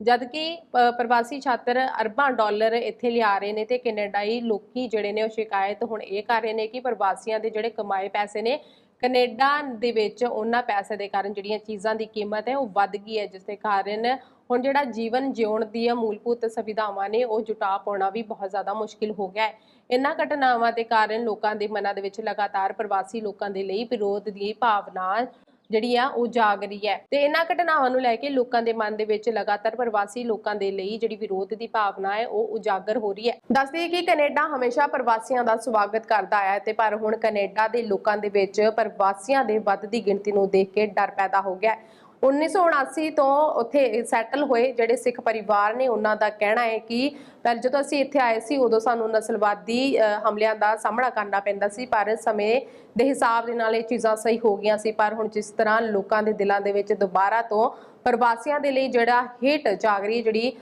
ਜਦਕਿ ਪ- ਪ੍ਰਵਾਸੀ ਛਾਤਰ ਅਰਬਾਂ ਡਾਲਰ ਇੱਥੇ ਲਿਆ ਰਹੇ ਨੇ ਤੇ ਕੈਨੇਡਾਈ ਲੋਕੀ ਜਿਹੜੇ ਨੇ ਉਹ ਸ਼ਿਕਾਇਤ ਹੁਣ ਇਹ ਕਰ ਰਹੇ ਨੇ ਕਿ ਪ੍ਰਵਾਸੀਆਂ ਦੇ ਜਿਹੜੇ ਕਮਾਏ ਪੈਸੇ ਨੇ, ਕੈਨੇਡਾ ਦੇ ਵਿੱਚ ਉਹਨਾਂ ਪੈਸੇ ਦੇ ਕਾਰਨ ਜਿਹੜੀਆਂ ਚੀਜ਼ਾਂ ਦੀ ਕੀਮਤ ਹੈ ਉਹ ਵੱਧ ਗਈ ਹੈ, ਜਿਸ ਦੇ ਕਾਰਨ ਹੁਣ ਜਿਹੜਾ ਜੀਵਨ ਜਿਉਣ ਦੀਆਂ ਮੂਲਭੂਤ ਸੁਵਿਧਾਵਾਂ ਨੇ ਉਹ ਜੁਟਾ ਪਾਉਣਾ ਵੀ ਬਹੁਤ ਜ਼ਿਆਦਾ ਮੁਸ਼ਕਿਲ ਹੋ ਗਿਆ ਹੈ। ਇਹਨਾਂ ਘਟਨਾਵਾਂ ਦੇ ਕਾਰਨ ਲੋਕਾਂ ਦੇ ਮਨਾਂ ਦੇ ਵਿੱਚ ਲਗਾਤਾਰ ਪ੍ਰਵਾਸੀ ਲੋਕਾਂ ਦੇ ਲਈ ਵਿਰੋਧ ਦੀ ਭਾਵਨਾ ਜਿਹੜੀ ਆ, ਉਹ ਜਾਗ ਰਹੀ ਹੈ। ਤੇ ਇਹਨਾਂ ਘਟਨਾਵਾਂ ਨੂੰ ਲੈ ਕੇ ਲੋਕਾਂ ਦੇ ਮਨ ਦੇ ਵਿੱਚ ਲਗਾਤਾਰ ਪ੍ਰਵਾਸੀ ਲੋਕਾਂ ਦੇ ਲਈ ਜਿਹੜੀ ਵਿਰੋਧ ਦੀ ਭਾਵਨਾ ਹੈ, ਉਹ ਉਜਾਗਰ ਹੋ ਰਹੀ ਹੈ। ਦੱਸਦੀ ਕਿ ਕੈਨੇਡਾ ਹਮੇਸ਼ਾ ਪ੍ਰਵਾਸੀਆਂ ਦਾ ਸਵਾਗਤ ਕਰਦਾ ਆਇਆ ਹੈ ਤੇ ਪਰ ਹੁਣ ਕੈਨੇਡਾ ਦੇ ਲੋਕਾਂ ਦੇ ਵਿੱਚ ਪ੍ਰਵਾਸੀਆਂ ਦੇ ਵੱਧਦੀ ਗਿਣਤੀ ਨੂੰ ਦੇਖ ਕੇ ਡਰ ਪੈਦਾ ਹੋ ਗਿਆ ਹੈ। 1979 ਤੋਂ ਉੱਥੇ ਸੈਟਲ ਹੋਏ ਜਿਹੜੇ ਸਿੱਖ ਪਰਿਵਾਰ ਨੇ, ਉਹਨਾਂ ਦਾ ਕਹਿਣਾ ਹੈ ਕਿ ਪਰ ਜਦੋਂ ਅਸੀਂ ਇੱਥੇ ਆਏ ਸੀ, ਉਦੋਂ ਸਾਨੂੰ ਨਸਲਵਾਦੀ ਹਮਲਿਆਂ ਦਾ ਸਾਹਮਣਾ ਕਰਨਾ ਪੈਂਦਾ ਸੀ, ਪਰ ਸਮੇਂ ਦੇ ਹਿਸਾਬ ਦੇ ਨਾਲ ਇਹ ਚੀਜ਼ਾਂ ਸਹੀ ਹੋ ਗਈਆਂ ਸੀ, ਪਰ ਹੁਣ ਜਿਸ ਤਰ੍ਹਾਂ ਲੋਕਾਂ ਦੇ ਦਿਲਾਂ ਦੇ ਵਿੱਚ ਦੁਬਾਰਾ ਤੋਂ ਪ੍ਰਵਾਸੀਆਂ ਦੇ ਲਈ ਜਿਹੜਾ ਹੇਟ ਜਾਗ ਜਿਹੜੀ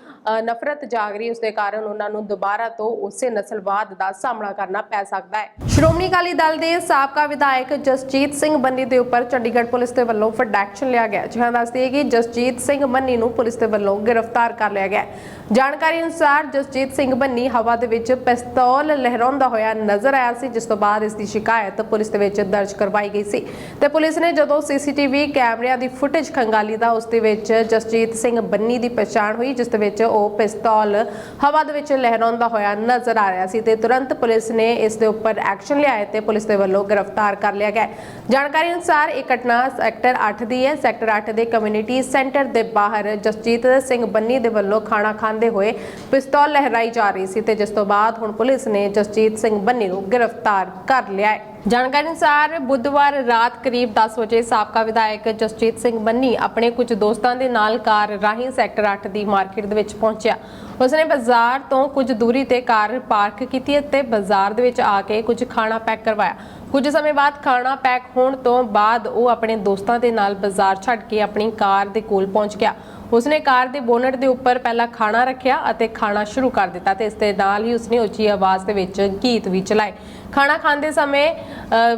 ਨਫ਼ਰਤ ਜਾਗ ਉਸ ਦੇ ਕਾਰਨ ਉਹਨਾਂ ਨੂੰ ਦੁਬਾਰਾ ਤੋਂ ਉਸੇ ਨਸਲਵਾਦ ਦਾ ਸਾਹਮਣਾ ਕਰਨਾ ਪੈ ਸਕਦਾ ਹੈ। ਸ਼੍ਰੋਮਣੀ ਅਕਾਲੀ ਦਲ ਦੇ ਸਾਬਕਾ ਵਿਧਾਇਕ ਜਸਜੀਤ ਸਿੰਘ ਬੰਨੀ ਦੇ ਉੱਪਰ ਚੰਡੀਗੜ੍ਹ ਪੁਲਿਸ ਦੇ ਵੱਲੋਂ ਵੱਡਾ ਐਕਸ਼ਨ ਲਿਆ ਗਿਆ ਜਿਹਾਂ ਦੱਸਦੀ ਕਿ ਜਸਜੀਤ ਸਿੰਘ ਬੰਨੀ ਨੂੰ ਪੁਲਿਸ ਦੇ ਵੱਲੋਂ ਗ੍ਰਿਫਤਾਰ ਕਰ ਲਿਆ ਗਿਆ ਜਾਣਕਾਰੀ ਅਨੁਸਾਰ ਜਸਜੀਤ ਸਿੰਘ ਬੰਨੀ ਹਵਾ ਦੇ ਵਿੱਚ ਪਿਸਤੌਲ ਲਹਿਰਾਉਂਦਾ ਹੋਇਆ ਨਜ਼ਰ ਆਇਆ ਸੀ, ਜਿਸ ਤੋਂ ਬਾਅਦ ਇਸ ਦੀ ਸ਼ਿਕਾਇਤ ਪੁਲਿਸ ਦੇ ਵਿੱਚ ਦਰਜ ਕਰਵਾਈ ਗਈ ਸੀ। ਤੇ ਪੁਲਿਸ ਨੇ ਜਦੋਂ ਸੀਸੀਟੀਵੀ ਕੈਮਰਿਆਂ ਦੀ ਫੁਟੇਜ ਖੰਗਾਲੀ ਤਾਂ ਉਸ ਦੇ ਵਿੱਚ ਜਸਜੀਤ ਸਿੰਘ ਬੰਨੀ ਦੀ ਪਛਾਣ ਹੋਈ, ਜਿਸ ਦੇ ਵਿੱਚ ਉਹ ਪਿਸਤੌਲ ਹਵਾ ਦੇ ਵਿੱਚ ਲਹਿਰਾਉਂਦਾ ਹੋਇਆ ਨਜ਼ਰ ਆ ਰਿਹਾ ਸੀ ਤੇ ਤੁਰੰਤ ਪੁਲਿਸ ਨੇ ਇਸ ਦੇ ਉੱਪਰ ਐਕਸ਼ਨ ਲਿਆ ਹੈ ਤੇ ਪੁਲਿਸ ਦੇ ਵੱਲੋਂ ਗ੍ਰਿਫਤਾਰ ਕਰ ਲਿਆ ਗਿਆ ਜਾਣਕਾਰੀ ਅਨੁਸਾਰ ਇਹ ਘਟਨਾ ਸੈਕਟਰ 8 ਦੀ ਹੈ। ਸੈਕਟਰ 8 ਦੇ ਕਮਿਊਨਿਟੀ ਸੈਂਟਰ ਦੇ ਬਾਹਰ ਜਸਜੀਤ ਸਿੰਘ ਬੰਨੀ ਦੇ ਵੱਲੋਂ ਖਾਣਾ ਖਾਂਦੇ ਹੋਏ ਪਿਸਤੌਲ ਲਹਿਰਾਈ ਜਾ ਰਹੀ ਸੀ ਤੇ ਜਿਸ ਤੋਂ ਬਾਅਦ ਹੁਣ ਪੁਲਿਸ ਨੇ ਜਸਜੀਤ ਸਿੰਘ ਬੰਨੀ ਨੂੰ ਗ੍ਰਿਫਤਾਰ ਕਰ ਲਿਆ ਹੈ। ਜਾਣਕਾਰੀ ਅਨੁਸਾਰ ਬੁੱਧਵਾਰ ਰਾਤ ਕਰੀਬ 10 ਵਜੇ ਸਾਬਕਾ ਵਿਧਾਇਕ ਜਸਜੀਤ ਸਿੰਘ ਬੰਨੀ ਆਪਣੇ ਕੁਝ ਦੋਸਤਾਂ ਦੇ ਨਾਲ ਕਾਰ ਰਾਹੀਂ ਸੈਕਟਰ 8 ਦੀ ਮਾਰਕੀਟ ਦੇ ਵਿੱਚ ਪਹੁੰਚਿਆ। ਉਸਨੇ ਬਾਜ਼ਾਰ ਤੋਂ ਕੁਝ ਦੂਰੀ ਤੇ ਕਾਰ ਪਾਰਕ ਕੀਤੀ ਅਤੇ ਬਾਜ਼ਾਰ ਦੇ ਵਿੱਚ ਆ ਕੇ ਕੁਝ ਖਾਣਾ ਪੈਕ ਕਰਵਾਇਆ। ਕੁਝ ਸਮੇਂ ਬਾਅਦ ਖਾਣਾ ਪੈਕ ਹੋਣ ਤੋਂ ਬਾਅਦ ਉਹ ਆਪਣੇ ਦੋਸਤਾਂ ਦੇ ਨਾਲ ਬਾਜ਼ਾਰ ਛੱਡ ਕੇ ਆਪਣੀ ਕਾਰ ਦੇ ਕੋਲ ਪਹੁੰਚ ਗਿਆ। ਉਸਨੇ ਕਾਰ ਦੇ ਬੋਨਟ ਦੇ ਉੱਪਰ ਪਹਿਲਾਂ ਖਾਣਾ ਰੱਖਿਆ ਅਤੇ ਖਾਣਾ ਸ਼ੁਰੂ ਕਰ ਦਿੱਤਾ ਤੇ ਇਸ ਦੇ ਨਾਲ ਹੀ ਉਸਨੇ ਉੱਚੀ ਆਵਾਜ਼ ਦੇ ਵਿੱਚ ਗੀਤ ਵੀ ਚਲਾਏ। ਖਾਣਾ ਖਾਂਦੇ ਸਮੇਂ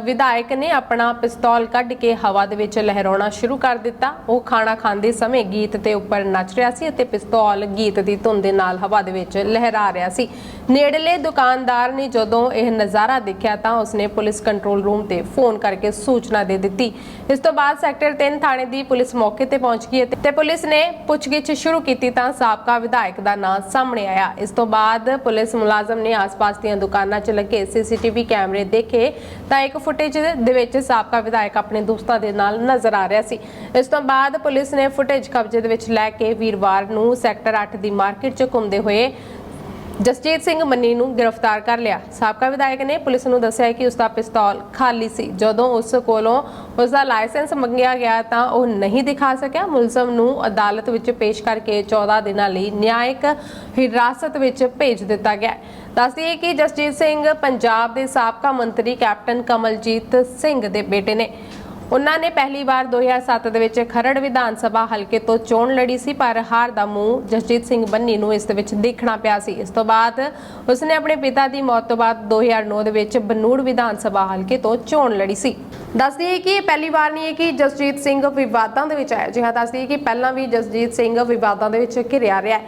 ਵਿਧਾਇਕ ਨੇ ਆਪਣਾ ਪਿਸਤੌਲ ਕੱਢ ਕੇ ਹਵਾ ਦੇ ਵਿੱਚ ਲਹਿਰਾਉਣਾ ਸ਼ੁਰੂ ਕਰ ਦਿੱਤਾ। ਉਹ ਖਾਣਾ ਖਾਂਦੇ ਸਮੇਂ ਗੀਤ ਤੇ ਉੱਪਰ ਨੱਚ ਰਿਹਾ ਸੀ ਅਤੇ ਪਿਸਤੌਲ ਗੀਤ ਦੀ ਧੁਨ ਦੇ ਨਾਲ ਹਵਾ ਦੇ ਵਿੱਚ ਲਹਿਰਾ ਰਿਹਾ ਸੀ। ਨੇੜਲੇ ਦੁਕਾਨਦਾਰ ਨੇ ਜਦੋਂ ਇਹ ਨਜ਼ਾਰਾ ਦੇਖਿਆ ਤਾਂ ਉਸਨੇ ਪੁਲਿਸ ਕੰਟਰੋਲ ਰੂਮ ਤੇ ਫੋਨ ਕਰਕੇ ਸੂਚਨਾ ਦੇ ਦਿੱਤੀ। ਇਸ ਤੋਂ ਬਾਅਦ ਸੈਕਟਰ 3 ਥਾਣੇ ਦੀ ਪੁਲਿਸ ਮੌਕੇ ਤੇ ਪਹੁੰਚ ਗਈ ਤੇ ਪੁਲਿਸ ਨੇ ਪੁੱਛਗਿੱਛ ਸ਼ੁਰੂ ਕੀਤੀ ਤਾਂ ਸਾਬਕਾ ਵਿਧਾਇਕ ਦਾ ਨਾਂ ਸਾਹਮਣੇ ਆਇਆ। ਇਸ ਤੋਂ ਬਾਅਦ ਪੁਲਿਸ ਮੁਲਾਜ਼ਮ ਨੇ ਆਸ-ਪਾਸ ਦੀਆਂ ਦੁਕਾਨਾਂ 'ਚ ਲੱਗੇ ਸੀਸੀਟੀਵੀ ਕੈਮਰੇ ਦੇਖੇ ਤਾਂ ਇੱਕ ਫੁਟੇਜ ਦੇ ਵਿੱਚ ਸਾਬਕਾ ਵਿਧਾਇਕ ਆਪਣੇ ਦੋਸਤਾਂ ਦੇ ਨਾਲ ਨਜ਼ਰ ਆ ਰਿਹਾ ਸੀ। ਇਸ ਤੋਂ ਬਾਅਦ ਪੁਲਿਸ ਨੇ ਫੁਟੇਜ ਕਬਜ਼ੇ ਦੇ ਵਿੱਚ ਲੈ ਕੇ ਵੀਰਵਾਰ ਨੂੰ ਸੈਕਟਰ 8 ਦੀ ਮਾਰਕੀਟ 'ਚ ਘੁੰਮਦੇ ਹੋਏ ਜਸਜੀਤ ਸਿੰਘ ਮੰਨੀ ਨੂੰ ਗ੍ਰਿਫਤਾਰ ਕਰ ਲਿਆ। ਸਾਬਕਾ ਵਿਧਾਇਕ ਨੇ ਪੁਲਿਸ ਨੂੰ ਦੱਸਿਆ ਕਿ ਉਸ ਦਾ ਪਿਸਤੌਲ ਖਾਲੀ ਸੀ। ਜਦੋਂ ਉਸ ਕੋਲੋਂ ਉਸ ਦਾ ਲਾਇਸੈਂਸ ਮੰਗਿਆ ਗਿਆ ਤਾਂ ਉਹ ਨਹੀਂ ਦਿਖਾ ਸਕਿਆ। ਮੁਲਜ਼ਮ ਨੂੰ ਅਦਾਲਤ ਵਿੱਚ ਪੇਸ਼ ਕਰਕੇ 14 ਦਿਨਾਂ ਲਈ ਨਿਆਇਕ ਹਿਰਾਸਤ ਵਿੱਚ ਭੇਜ ਦਿੱਤਾ ਗਿਆ ਹੈ। ਕਿ ਜਸਜੀਤ ਸਿੰਘ ਪੰਜਾਬ ਦੇ ਸਾਬਕਾ ਮੰਤਰੀ ਕੈਪਟਨ ਕਮਲਜੀਤ ਸਿੰਘ ਦੇ ਬੇਟੇ ਨੇ ਉਹਨਾਂ ਨੇ ਪਹਿਲੀ ਵਾਰ 2007 ਦੇ ਵਿੱਚ ਖਰੜ ਵਿਧਾਨ ਸਭਾ ਹਲਕੇ ਤੋਂ ਚੋਣ ਲੜੀ ਸੀ, ਪਰ ਹਾਰ ਦਾ ਮੂੰਹ ਜਸਜੀਤ ਸਿੰਘ ਬੰਨੀ ਨੂੰ ਇਸ ਦੇ ਵਿੱਚ ਦੇਖਣਾ ਪਿਆ ਸੀ। ਇਸ ਤੋਂ ਬਾਅਦ ਉਸਨੇ ਆਪਣੇ ਪਿਤਾ ਦੀ ਮੌਤ ਤੋਂ ਬਾਅਦ 2009 ਦੇ ਵਿੱਚ ਬਨੂੜ ਵਿਧਾਨ ਸਭਾ ਹਲਕੇ ਤੋਂ ਚੋਣ ਲੜੀ ਸੀ। ਦੱਸਦੀ ਦਈਏ ਕਿ ਪਹਿਲੀ ਵਾਰ ਨਹੀਂ ਹੈ ਕਿ ਜਸਜੀਤ ਸਿੰਘ ਵਿਵਾਦਾਂ ਦੇ ਵਿੱਚ ਆਇਆ। ਜੀ ਹਾਂ ਦੱਸ ਕਿ ਪਹਿਲਾਂ ਵੀ ਜਸਜੀਤ ਸਿੰਘ ਵਿਵਾਦਾਂ ਦੇ ਵਿੱਚ ਘਿਰਿਆ ਰਿਹਾ ਹੈ।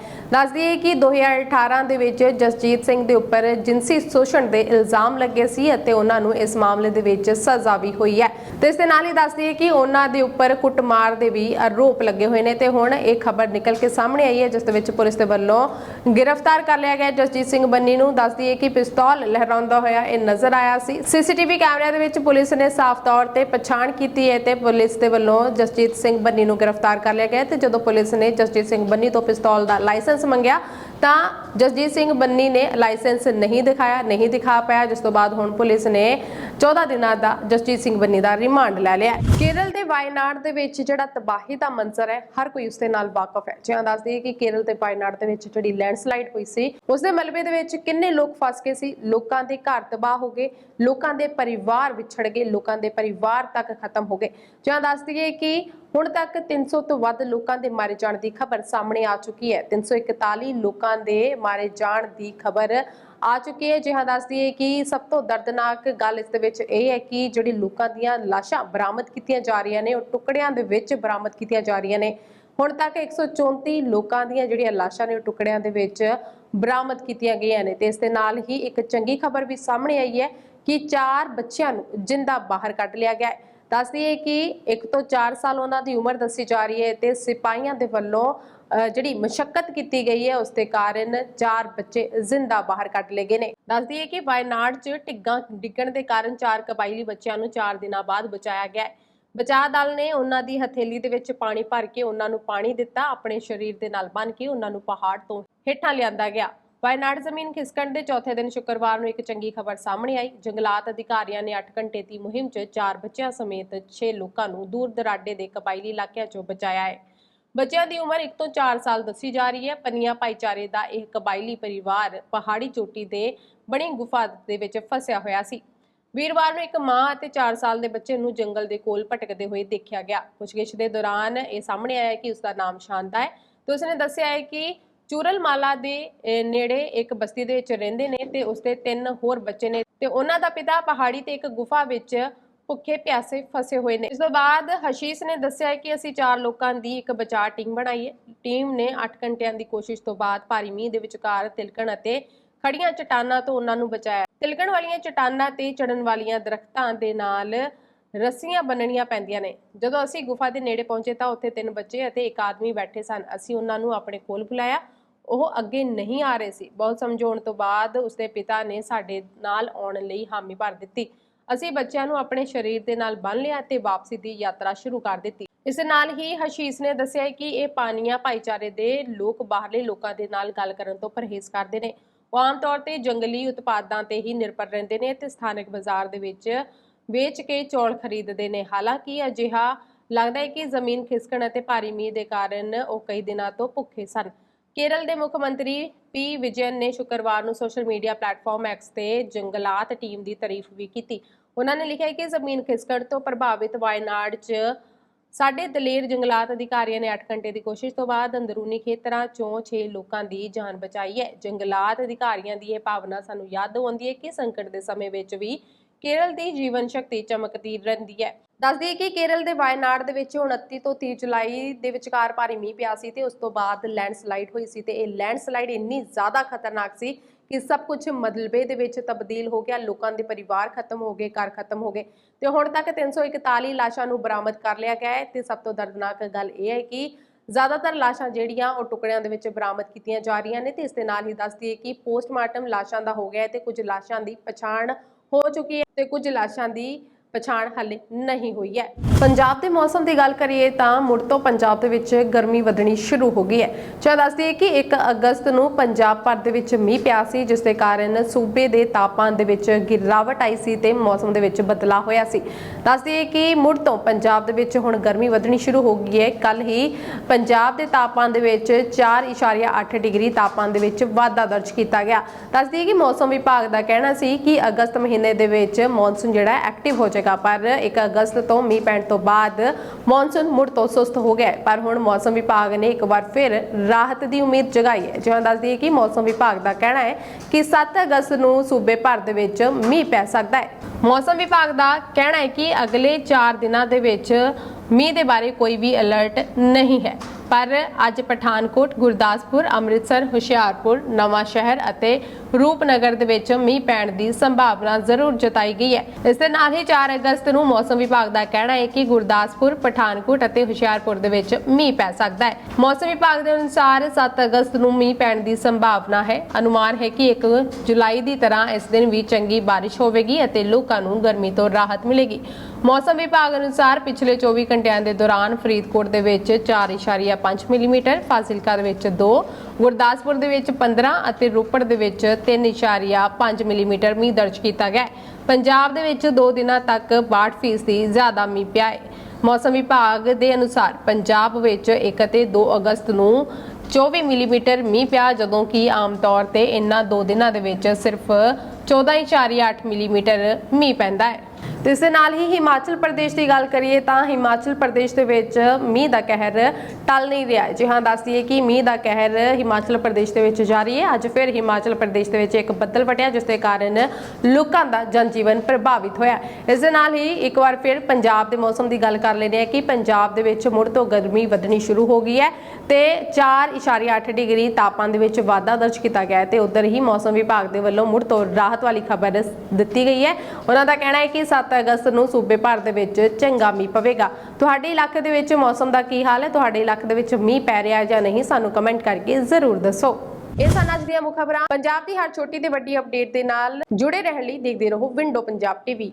ਕਿ 2018 ਦੇ ਵਿੱਚ ਜਸਜੀਤ ਸਿੰਘ ਦੇ ਉੱਪਰ ਜਿਨਸੀ ਸ਼ੋਸ਼ਣ ਦੇ ਇਲਜ਼ਾਮ ਲੱਗੇ ਸੀ ਅਤੇ ਉਹਨਾਂ ਨੂੰ ਇਸ ਮਾਮਲੇ ਦੇ ਵਿੱਚ ਸਜ਼ਾ ਵੀ ਹੋਈ ਹੈ। ਤੇ ਇਸ ਦੇ ਨਾਲ ਹੀ ਦੱਸ ਦਈਏ ਕਿ ਉਹਨਾਂ ਦੇ ਉੱਪਰ ਕੁੱਟਮਾਰ ਦੇ ਵੀ ਆਰੋਪ ਲੱਗੇ ਹੋਏ ਨੇ ਤੇ ਹੁਣ ਇਹ ਖਬਰ ਨਿਕਲ ਕੇ ਸਾਹਮਣੇ ਆਈ ਹੈ, ਜਿਸ ਦੇ ਵਿੱਚ ਪੁਲਿਸ ਦੇ ਵੱਲੋਂ ਗ੍ਰਿਫਤਾਰ ਕਰ ਲਿਆ ਗਿਆ ਜਸਜੀਤ ਸਿੰਘ ਬੰਨੀ ਨੂੰ। ਦੱਸਦੀ ਦਈਏ ਕਿ ਪਿਸਤੌਲ ਲਹਿਰਾਉਂਦਾ ਹੋਇਆ ਇਹ ਨਜ਼ਰ ਆਇਆ ਸੀ। ਸੀਸੀਟੀਵੀ ਕੈਮਰਿਆਂ ਦੇ ਵਿੱਚ ਪੁਲਿਸ ਨੇ ਸਾਫ਼ ਤੌਰ ਤੇ ਪਛਾਣ ਕੀਤੀ ਹੈ ਤੇ ਪੁਲਿਸ ਦੇ ਵੱਲੋਂ ਜਸਜੀਤ ਸਿੰਘ ਬੰਨੀ ਨੂੰ ਗ੍ਰਿਫਤਾਰ ਕਰ ਲਿਆ ਗਿਆ ਤੇ ਜਦੋਂ ਪੁਲਿਸ ਨੇ ਜਸਜੀਤ ਸਿੰਘ ਬੰਨੀ ਤੋਂ ਪਿਸਤੌਲ ਦਾ ਲਾਇਸੈਂਸ ਮੰਗਿਆ ਤਾਂ ਜਸਜੀਤ ਸਿੰਘ ਬੰਨੀ ਨੇ ਲਾਇਸੈਂਸ ਨਹੀਂ ਦਿਖਾਇਆ, ਨਹੀਂ ਦਿਖਾ ਪਾਇਆ, ਜਿਸ ਤੋਂ ਬਾਅਦ ਹੁਣ ਪੁਲਿਸ ਨੇ 14 ਦਿਨਾਂ ਦਾ ਜਸਜੀਤ ਸਿੰਘ ਬੰਨੀ ਦਾ ਰਿਮਾਂਡ ਲੈ ਲਿਆ ਕੇਰਲ ਦੇ ਵਾਇਨਾਡ ਦੇ ਵਿੱਚ ਜਿਹੜਾ ਤਬਾਹੀ ਦਾ ਮੰਜ਼ਰ ਹੈ, ਹਰ ਕੋਈ ਉਸ ਦੇ ਨਾਲ ਵਾਕਿਫ ਹੈ। ਜਿਵੇਂ ਦੱਸ ਦਈਏ ਕਿ ਕੇਰਲ ਤੇ ਵਾਇਨਾਡ ਦੇ ਵਿੱਚ ਜਿਹੜੀ ਲੈਂਡਸਲਾਈਡ ਹੋਈ ਸੀ ਉਸ ਦੇ ਮਲਬੇ ਦੇ ਵਿੱਚ ਕਿੰਨੇ ਲੋਕ ਫਸ ਗਏ ਸੀ? ਲੋਕਾਂ ਦੇ ਘਰ ਤਬਾਹ ਹੋ ਗਏ, ਲੋਕਾਂ ਦੇ ਪਰਿਵਾਰ ਵਿਛੜ ਗਏ, ਲੋਕਾਂ ਦੇ ਪਰਿਵਾਰ ਤੱਕ ਖਤਮ ਹੋ ਗਏ। ਜਿਵੇਂ ਦੱਸ ਦਈਏ ਕਿ ਹੁਣ ਤੱਕ 300 ਤੋਂ ਵੱਧ ਲੋਕਾਂ ਦੇ ਮਾਰੇ ਜਾਣ ਦੀ ਖਬਰ ਸਾਹਮਣੇ ਆ ਚੁੱਕੀ ਹੈ। 341 ਲੋਕਾਂ ਦੇ ਮਾਰੇ ਜਾਣ ਦੀ ਖਬਰ ਆ ਚੁੱਕੀ ਹੈ। ਜਿਹਾਂ ਦੱਸ ਦਈਏ ਕਿ ਸਭ ਤੋਂ ਦਰਦਨਾਕ ਗੱਲ ਇਸ ਦੇ ਵਿੱਚ ਇਹ ਹੈ ਕਿ ਜਿਹੜੀ ਲੋਕਾਂ ਦੀਆਂ ਲਾਸ਼ਾਂ ਬਰਾਮਦ ਕੀਤੀਆਂ ਜਾ ਰਹੀਆਂ ਨੇ, ਉਹ ਟੁਕੜਿਆਂ ਦੇ ਵਿੱਚ ਬਰਾਮਦ ਕੀਤੀਆਂ ਜਾ ਰਹੀਆਂ ਨੇ। ਹੁਣ ਤੱਕ 134 ਲੋਕਾਂ ਦੀਆਂ ਜਿਹੜੀਆਂ ਲਾਸ਼ਾਂ ਨੇ, ਉਹ ਟੁਕੜਿਆਂ ਦੇ ਵਿੱਚ ਬਰਾਮਦ ਕੀਤੀਆਂ ਗਈਆਂ ਨੇ। ਤੇ ਇਸ ਦੇ ਨਾਲ ਹੀ ਇੱਕ ਚੰਗੀ ਖਬਰ ਵੀ ਸਾਹਮਣੇ ਆਈ ਹੈ ਕਿ ਚਾਰ ਬੱਚਿਆਂ ਨੂੰ ਜਿੰਦਾ ਬਾਹਰ ਕੱਢ ਲਿਆ ਗਿਆ ਹੈ। ਦੱਸ ਦਈਏ ਕਿ 1 ਤੋਂ 4 ਸਾਲ ਉਹਨਾਂ ਦੀ ਉਮਰ ਦੱਸੀ ਜਾ ਰਹੀ ਹੈ ਤੇ ਸਿਪਾਹੀਆਂ ਦੇ ਵੱਲੋਂ ਅਹ, ਜਿਹੜੀ ਮਸ਼ੱਕਤ ਕੀਤੀ ਗਈ ਹੈ ਉਸ ਦੇ ਕਾਰਨ ਚਾਰ ਬੱਚੇ ਜ਼ਿੰਦਾ ਬਾਹਰ ਕੱਢ ਲਏ ਗਏ ਨੇ। ਦੱਸ ਦਈਏ ਕਿ ਵਾਇਨਾਡ 'ਚ ਢਿੱਗਾਂ ਡਿੱਗਣ ਦੇ ਕਾਰਨ ਚਾਰ ਕਬਾਇਲੀ ਬੱਚਿਆਂ ਨੂੰ 4 ਦਿਨਾਂ ਬਾਅਦ ਬਚਾਇਆ ਗਿਆ ਹੈ। ਬਚਾਅ ਦਲ ਨੇ ਉਹਨਾਂ ਦੀ ਹਥੇਲੀ ਦੇ ਵਿੱਚ ਪਾਣੀ ਭਰ ਕੇ ਉਹਨਾਂ ਨੂੰ ਪਾਣੀ ਦਿੱਤਾ ਆਪਣੇ ਸਰੀਰ ਦੇ ਨਾਲ ਬੰਨ੍ਹ ਕੇ ਉਹਨਾਂ ਨੂੰ ਪਹਾੜ ਤੋਂ ਹੇਠਾਂ ਲਿਆਂਦਾ ਗਿਆ। ਵਾਇਨਾਡ ਜ਼ਮੀਨ ਖਿਸਕਣ ਦੇ ਚੌਥੇ ਦਿਨ ਸ਼ੁੱਕਰਵਾਰ ਨੂੰ ਇੱਕ ਚੰਗੀ ਖਬਰ ਸਾਹਮਣੇ ਆਈ। ਜੰਗਲਾਤ ਅਧਿਕਾਰੀਆਂ ਨੇ 8 ਘੰਟੇ ਦੀ ਮੁਹਿੰਮ 'ਚ ਚਾਰ ਬੱਚਿਆਂ ਸਮੇਤ 6 ਲੋਕਾਂ ਨੂੰ ਦੂਰ ਦਰਾਡੇ ਦੇ ਕਬਾਇਲੀ ਇਲਾਕਿਆਂ 'ਚੋਂ ਬਚਾਇਆ ਹੈ। ਬੱਚਿਆਂ ਦੀ ਉਮਰ 1 ਤੋਂ 4 ਸਾਲ ਦੱਸੀ ਜਾ ਰਹੀ ਹੈ। ਪਨੀਆ ਭਾਈਚਾਰੇ ਦਾ ਇਹ ਕਬਾਇਲੀ ਪਰਿਵਾਰ ਪਹਾੜੀ ਚੋਟੀ ਦੇ ਬਣੀ ਗੁਫਾ ਦੇ ਵਿੱਚ ਫਸਿਆ ਹੋਇਆ ਸੀ। ਵੀਰਵਾਰ ਨੂੰ ਇੱਕ ਮਾਂ ਅਤੇ 4 ਸਾਲ ਦੇ ਬੱਚੇ ਨੂੰ ਜੰਗਲ ਦੇ ਕੋਲ ਭਟਕਦੇ ਹੋਏ ਦੇਖਿਆ ਗਿਆ। ਪੁੱਛਗਿੱਛ ਦੇ ਦੌਰਾਨ ਇਹ ਸਾਹਮਣੇ ਆਇਆ ਕਿ ਉਸ ਦਾ ਨਾਮ ਸ਼ਾਂਤਾ ਹੈ ਤੇ ਉਸਨੇ ਦੱਸਿਆ ਹੈ ਕਿ ਚੂਰਲਮਾਲਾ ਦੇ ਨੇੜੇ ਇੱਕ ਬਸਤੀ ਦੇ ਵਿੱਚ ਰਹਿੰਦੇ ਨੇ ਤੇ ਉਸਦੇ ਤਿੰਨ ਹੋਰ ਬੱਚੇ ਨੇ ਤੇ ਉਹਨਾਂ ਦਾ ਪਿਤਾ ਪਹਾੜੀ ਤੇ ਇੱਕ ਗੁਫਾ ਵਿੱਚ ਭੁੱਖੇ ਪਿਆਸੇ ਫਸੇ ਹੋਏ ਨੇ। ਇਸ ਤੋਂ ਬਾਅਦ ਹਸ਼ੀਸ਼ ਨੇ ਦੱਸਿਆ ਕਿ ਅਸੀਂ ਚਾਰ ਲੋਕਾਂ ਦੀ ਇੱਕ ਬਚਾਅ ਟੀਮ ਬਣਾਈ ਹੈ। ਟੀਮ ਨੇ 8 ਘੰਟਿਆਂ ਦੀ ਕੋਸ਼ਿਸ਼ ਤੋਂ ਬਾਅਦ ਭਾਰੀ ਮੀਂਹ ਦੇ ਵਿਚਕਾਰ ਤਿਲਕਣ ਅਤੇ ਖੜੀਆਂ ਚਟਾਨਾਂ ਤੋਂ ਉਹਨਾਂ ਨੂੰ ਬਚਾਇਆ। ਤਿਲਕਣ ਵਾਲੀਆਂ ਚਟਾਨਾਂ ਤੇ ਚੜਨ ਵਾਲੀਆਂ ਦਰਖਤਾਂ ਦੇ ਨਾਲ ਰੱਸੀਆਂ ਬੰਨਣੀਆਂ ਪੈਂਦੀਆਂ ਨੇ। ਜਦੋਂ ਅਸੀਂ ਗੁਫਾ ਦੇ ਨੇੜੇ ਪਹੁੰਚੇ ਤਾਂ ਉੱਥੇ ਤਿੰਨ ਬੱਚੇ ਅਤੇ ਇੱਕ ਆਦਮੀ ਬੈਠੇ ਸਨ। ਅਸੀਂ ਉਹਨਾਂ ਨੂੰ ਆਪਣੇ ਕੋਲ ਬੁਲਾਇਆ। ਉਹ ਅੱਗੇ ਨਹੀਂ ਆ ਰਹੇ ਸੀ। ਬਹੁਤ ਸਮਝਾਉਣ ਤੋਂ ਬਾਅਦ ਉਸਦੇ ਪਿਤਾ ਨੇ ਸਾਡੇ ਨਾਲ ਆਉਣ ਲਈ ਹਾਮੀ ਭਰ ਦਿੱਤੀ। ਅਸੀਂ ਬੱਚਿਆਂ ਨੂੰ ਆਪਣੇ ਸਰੀਰ ਦੇ ਨਾਲ ਬੰਨ ਲਿਆ ਤੇ ਵਾਪਸੀ ਦੀ ਯਾਤਰਾ ਸ਼ੁਰੂ ਕਰ ਦਿੱਤੀ। ਇਸ ਨਾਲ ਹੀ ਹਸ਼ੀਸ਼ ਨੇ ਦੱਸਿਆ ਕਿ ਇਹ ਪਾਨੀਆਂ ਭਾਈਚਾਰੇ ਦੇ ਲੋਕ ਬਾਹਰਲੇ ਲੋਕਾਂ ਦੇ ਨਾਲ ਗੱਲ ਕਰਨ ਤੋਂ ਪਰਹੇਜ਼ ਕਰਦੇ ਨੇ। ਉਹ ਆਮ ਤੌਰ ਤੇ ਜੰਗਲੀ ਉਤਪਾਦਾਂ ਤੇ ਹੀ ਨਿਰਭਰ ਰਹਿੰਦੇ ਨੇ ਤੇ ਸਥਾਨਕ ਬਾਜ਼ਾਰ ਦੇ ਵਿੱਚ ਵੇਚ ਕੇ ਚੌਲ ਖਰੀਦਦੇ ਨੇ। ਹਾਲਾਂਕਿ ਅਜਿਹਾ ਲੱਗਦਾ ਹੈ ਕਿ ਜ਼ਮੀਨ ਖਿਸਕਣ ਅਤੇ ਭਾਰੀ ਮੀਂਹ ਦੇ ਕਾਰਨ ਉਹ ਕਈ ਦਿਨਾਂ ਤੋਂ ਭੁੱਖੇ ਸਨ। ਕੇਰਲ ਦੇ ਮੁੱਖ ਮੰਤਰੀ ਪੀ ਵਿਜਯਨ ਨੇ ਸ਼ੁੱਕਰਵਾਰ ਨੂੰ ਸੋਸ਼ਲ ਮੀਡੀਆ ਪਲੇਟਫਾਰਮ ਐਕਸ ਤੇ ਜੰਗਲਾਤ ਟੀਮ ਦੀ ਤਾਰੀਫ ਵੀ ਕੀਤੀ। ਉਹਨਾਂ ਨੇ ਲਿਖਿਆ ਕਿ ਜ਼ਮੀਨ ਖਿਸਕਣ ਤੋਂ ਪ੍ਰਭਾਵਿਤ ਵਾਇਨਾਡ 'ਚ ਸਾਡੇ ਦਲੇਰ ਜੰਗਲਾਤ ਅਧਿਕਾਰੀਆਂ ਨੇ 8 ਘੰਟੇ ਦੀ ਕੋਸ਼ਿਸ਼ ਤੋਂ ਬਾਅਦ ਅੰਦਰੂਨੀ ਖੇਤਰਾਂ ਚੋਂ 6 ਲੋਕਾਂ ਦੀ ਜਾਨ ਬਚਾਈ ਹੈ। ਜੰਗਲਾਤ ਅਧਿਕਾਰੀਆਂ ਦੀ ਇਹ ਭਾਵਨਾ ਸਾਨੂੰ ਯਾਦ ਦਿਵਾਉਂਦੀ ਹੈ ਕਿ ਸੰਕਟ ਦੇ ਸਮੇਂ ਵਿੱਚ ਵੀ ਕੇਰਲ ਦੀ ਜੀਵਨ ਸ਼ਕਤੀ ਚਮਕਦੀ ਰਹਿੰਦੀ ਹੈ। ਦੱਸ ਦਈਏ ਕਿ ਕੇਰਲ ਦੇ ਵਾਇਨਾਡ ਦੇ ਵਿੱਚ 29 ਤੋਂ 30 ਜੁਲਾਈ ਦੇ ਵਿਚਕਾਰ ਭਾਰੀ ਮੀਂਹ ਪਿਆ ਸੀ ਤੇ ਉਸ ਤੋਂ ਬਾਅਦ ਲੈਂਡਸਲਾਈਡ ਹੋਈ ਸੀ ਤੇ ਇਹ ਲੈਂਡਸਲਾਈਡ ਇੰਨੀ ਜ਼ਿਆਦਾ ਖਤਰਨਾਕ ਸੀ ਕਿ ਸਭ ਕੁਝ ਮਲਬੇ ਦੇ ਵਿੱਚ ਤਬਦੀਲ ਹੋ ਗਿਆ। ਲੋਕਾਂ ਦੇ ਪਰਿਵਾਰ ਖਤਮ ਹੋ ਗਏ, ਘਰ ਖਤਮ ਹੋ ਗਏ। ਤੇ ਹੁਣ ਤੱਕ 341 ਲਾਸ਼ਾਂ ਨੂੰ ਬਰਾਮਦ ਕਰ ਲਿਆ ਗਿਆ ਹੈ ਤੇ ਸਭ ਤੋਂ ਦਰਦਨਾਕ ਗੱਲ ਇਹ ਹੈ ਕਿ ਜ਼ਿਆਦਾਤਰ ਲਾਸ਼ਾਂ ਜਿਹੜੀਆਂ ਉਹ ਟੁਕੜਿਆਂ ਦੇ ਵਿੱਚ ਬਰਾਮਦ ਕੀਤੀਆਂ ਜਾ ਰਹੀਆਂ ਨੇ ਤੇ ਇਸ ਦੇ ਨਾਲ ਹੀ ਦੱਸ ਦਈਏ ਕਿ ਪੋਸਟਮਾਰਟਮ ਲਾਸ਼ਾਂ ਦਾ ਹੋ ਗਿਆ ਹੈ ਤੇ ਕੁਝ ਲਾਸ਼ਾਂ ਦੀ ਪਛਾਣ ਹੋ ਚੁੱਕੀ ਹੈ ਤੇ ਕੁਝ ਲਾਸ਼ਾਂ ਦੀ ਪਛਾਣ ਹਾਲੇ ਨਹੀਂ ਹੋਈ ਹੈ। ਪੰਜਾਬ ਦੇ ਮੌਸਮ ਦੀ ਗੱਲ ਕਰੀਏ ਤਾਂ ਮੁੜ ਤੋਂ ਪੰਜਾਬ ਦੇ ਵਿੱਚ ਗਰਮੀ ਵਧਣੀ ਸ਼ੁਰੂ ਹੋ ਗਈ ਹੈ। ਚਾਹ ਦੱਸਦੀ ਹੈ ਕਿ 1 ਅਗਸਤ ਨੂੰ ਪੰਜਾਬ ਭਰ ਦੇ ਵਿੱਚ ਮੀਂਹ ਪਿਆ ਸੀ, ਜਿਸ ਦੇ ਕਾਰਨ ਸੂਬੇ ਦੇ ਤਾਪਮਾਨ ਦੇ ਵਿੱਚ ਗਿਰਾਵਟ ਆਈ ਸੀ ਤੇ ਮੌਸਮ ਦੇ ਵਿੱਚ ਬਦਲਾਅ ਹੋਇਆ ਸੀ। ਦੱਸਦੀ ਹੈ ਕਿ ਮੁੜ ਤੋਂ ਪੰਜਾਬ ਦੇ ਵਿੱਚ ਹੁਣ ਗਰਮੀ ਵਧਣੀ ਸ਼ੁਰੂ ਹੋ ਗਈ ਹੈ। ਕੱਲ ਹੀ ਪੰਜਾਬ ਦੇ ਤਾਪਮਾਨ ਦੇ ਵਿੱਚ 4.8 ਡਿਗਰੀ ਤਾਪਮਾਨ ਦੇ ਵਿੱਚ ਵਾਧਾ ਦਰਜ ਕੀਤਾ ਗਿਆ। ਦੱਸਦੀ ਹੈ ਕਿ ਮੌਸਮ ਵਿਭਾਗ ਦਾ ਕਹਿਣਾ ਸੀ ਕਿ ਅਗਸਤ ਮਹੀਨੇ ਦੇ ਵਿੱਚ ਮੌਨਸੂਨ ਜਿਹੜਾ ਐਕਟਿਵ ਹੋ ਜਾਏਗਾ। ਪਰ 1 ਅਗਸਤ ਤੋਂ ਮੀਂਹ ਪੈਣ ਤੋਂ ਬਾਅਦ ਮੌਨਸੂਨ ਮੁੜ ਤੋਂ ਸੁਸਤ ਹੋ ਗਿਆ ਪਰ ਹੁਣ ਮੌਸਮ ਵਿਭਾਗ ਨੇ ਇੱਕ ਵਾਰ ਫਿਰ ਰਾਹਤ ਦੀ ਉਮੀਦ ਜਗਾਈ ਹੈ। ਜਿਵੇਂ ਦੱਸਦੀ ਹੈ ਕਿ ਮੌਸਮ ਵਿਭਾਗ ਦਾ ਕਹਿਣਾ ਹੈ ਕਿ 7 ਅਗਸਤ ਨੂੰ ਸੂਬੇ ਭਰ ਦੇ ਵਿੱਚ ਮੀਂਹ ਪੈ ਸਕਦਾ ਹੈ। ਮੌਸਮ ਵਿਭਾਗ ਦਾ ਕਹਿਣਾ ਹੈ ਕਿ ਅਗਲੇ 4 ਦਿਨਾਂ ਦੇ ਵਿੱਚ ਮੀਂਹ ਦੇ ਬਾਰੇ ਕੋਈ ਵੀ ਅਲਰਟ ਨਹੀਂ ਹੈ। ਪਰ ਅੱਜ ਪਠਾਨਕੋਟ, ਗੁਰਦਾਸਪੁਰ, ਅੰਮ੍ਰਿਤਸਰ, ਹੁਸ਼ਿਆਰਪੁਰ, ਨਵਾਂ ਸ਼ਹਿਰ ਅਤੇ ਰੂਪਨਗਰ ਦੇ ਵਿੱਚ ਮੀਂਹ ਪੈਣ ਦੀ ਸੰਭਾਵਨਾ ਜ਼ਰੂਰ ਜਤਾਈ ਗਈ ਹੈ। ਇਸ ਦੇ ਨਾਲ ਹੀ 4 ਅਗਸਤ ਨੂੰ ਮੌਸਮ ਵਿਭਾਗ ਦਾ ਕਹਿਣਾ ਹੈ ਕਿ ਗੁਰਦਾਸਪੁਰ, ਪਠਾਨਕੋਟ ਅਤੇ ਹੁਸ਼ਿਆਰਪੁਰ ਦੇ ਵਿੱਚ ਮੀਂਹ ਪੈ ਸਕਦਾ ਹੈ। ਮੌਸਮ ਵਿਭਾਗ ਦੇ ਅਨੁਸਾਰ 7 ਅਗਸਤ ਨੂੰ ਮੀਂਹ ਪੈਣ ਦੀ ਸੰਭਾਵਨਾ ਹੈ। ਅਨੁਮਾਨ ਹੈ ਕਿ 1 ਜੁਲਾਈ ਦੀ ਤਰ੍ਹਾਂ ਇਸ ਦਿਨ ਵੀ ਚੰਗੀ ਬਾਰਿਸ਼ ਹੋਵੇਗੀ ਅਤੇ ਲੋਕਾਂ ਨੂੰ ਗਰਮੀ ਤੋਂ ਰਾਹਤ ਮਿਲੇਗੀ। ਮੌਸਮ ਵਿਭਾਗ ਅਨੁਸਾਰ ਪਿਛਲੇ 24 ਘੰਟਿਆਂ ਦੇ ਦੌਰਾਨ ਫਰੀਦਕੋਟ ਦੇ ਵਿੱਚ 4.5 ਮਿਲੀਮੀਟਰ, ਫਾਜ਼ਿਲਕਾ ਦੇ ਵਿੱਚ 2 ਗੁਰਦਾਸਪੁਰ ਦੇ ਵਿੱਚ 15 ਅਤੇ ਰੋਪੜ ਦੇ ਵਿੱਚ 3.5 ਮਿਲੀਮੀਟਰ ਮੀਂਹ ਦਰਜ ਕੀਤਾ ਗਿਆ ਪੰਜਾਬ ਦੇ ਵਿੱਚ 2 ਦਿਨਾਂ ਤੱਕ 62% ਜ਼ਿਆਦਾ ਮੀਂਹ ਪਿਆ ਹੈ। ਮੌਸਮ ਵਿਭਾਗ ਦੇ ਅਨੁਸਾਰ ਪੰਜਾਬ ਵਿੱਚ 1 ਅਤੇ 2 ਅਗਸਤ ਨੂੰ 24 ਮਿਲੀਮੀਟਰ ਮੀਂਹ ਪਿਆ, ਜਦੋਂ ਕਿ ਆਮ ਤੌਰ ਤੇ ਇਨ੍ਹਾਂ 2 ਦਿਨਾਂ ਦੇ ਵਿੱਚ ਸਿਰਫ 14.8 ਮਿਲੀਮੀਟਰ ਮੀਂਹ ਪੈਂਦਾ ਹੈ। ਤੇ ਇਸ ਦੇ ਨਾਲ ਹੀ ਹਿਮਾਚਲ ਪ੍ਰਦੇਸ਼ ਦੀ ਗੱਲ ਕਰੀਏ ਤਾਂ ਹਿਮਾਚਲ ਪ੍ਰਦੇਸ਼ ਦੇ ਵਿੱਚ ਮੀਂਹ ਦਾ ਕਹਿਰ ਟਲ ਨਹੀਂ ਰਿਹਾ ਹੈ। ਜੀ ਹਾਂ ਦੱਸਦੀ ਹੈ ਕਿ ਮੀਂਹ ਦਾ ਕਹਿਰ ਹਿਮਾਚਲ ਪ੍ਰਦੇਸ਼ ਦੇ ਵਿੱਚ ਜਾਰੀ ਹੈ। ਅੱਜ ਫਿਰ ਹਿਮਾਚਲ ਪ੍ਰਦੇਸ਼ ਦੇ ਵਿੱਚ ਇੱਕ ਬੱਦਲ ਵਟਿਆ, ਜਿਸ ਦੇ ਕਾਰਨ ਲੋਕਾਂ ਦਾ ਜਨਜੀਵਨ ਪ੍ਰਭਾਵਿਤ ਹੋਇਆ ਇਸ ਦੇ ਨਾਲ ਹੀ ਇੱਕ ਵਾਰ ਫਿਰ ਪੰਜਾਬ ਦੇ ਮੌਸਮ ਦੀ ਗੱਲ ਕਰ ਲੈਂਦੇ ਹਾਂ ਕਿ ਪੰਜਾਬ ਦੇ ਵਿੱਚ ਮੁੜ ਤੋਂ ਗਰਮੀ ਵਧਣੀ ਸ਼ੁਰੂ ਹੋ ਗਈ ਹੈ ਤੇ 4.8 ਡਿਗਰੀ ਤਾਪਮਾਨ ਦੇ ਵਿੱਚ ਵਾਧਾ ਦਰਜ ਕੀਤਾ ਗਿਆ ਹੈ ਤੇ ਉਧਰ ਹੀ ਮੌਸਮ ਵਿਭਾਗ ਦੇ ਵੱਲੋਂ ਮੁੜ ਤੋਂ ਰਾਹਤ ਵਾਲੀ ਖਬਰ ਦਿੱਤੀ ਗਈ ਹੈ। ਉਹਨਾਂ ਦਾ ਕਹਿਣਾ ਹੈ ਕਿ 7 ਅਗਸਤ ਨੂੰ ਸੂਬੇ ਭਰ ਦੇ ਵਿੱਚ ਚੰਗਾ ਮੀਂਹ ਪਵੇਗਾ। ਤੁਹਾਡੇ ਇਲਾਕੇ ਦੇ ਵਿੱਚ ਮੌਸਮ ਦਾ ਕੀ ਹਾਲ ਹੈ? ਤੁਹਾਡੇ ਇਲਾਕੇ ਦੇ ਵਿੱਚ ਮੀਂਹ ਪੈ ਰਿਹਾ ਹੈ ਜਾਂ ਨਹੀਂ? ਸਾਨੂੰ ਕਮੈਂਟ ਕਰਕੇ ਜ਼ਰੂਰ ਦੱਸੋ। ਇਹ ਸਨ ਅੱਜ ਦੀਆਂ ਮੁੱਖ ਖਬਰਾਂ ਪੰਜਾਬ ਦੀ ਹਰ ਛੋਟੀ ਤੇ ਵੱਡੀ ਅਪਡੇਟ ਦੇ ਨਾਲ ਜੁੜੇ ਰਹਿਣ ਲਈ ਦੇਖਦੇ ਰਹੋ ਵਿੰਡੋ ਪੰਜਾਬ ਟੀਵੀ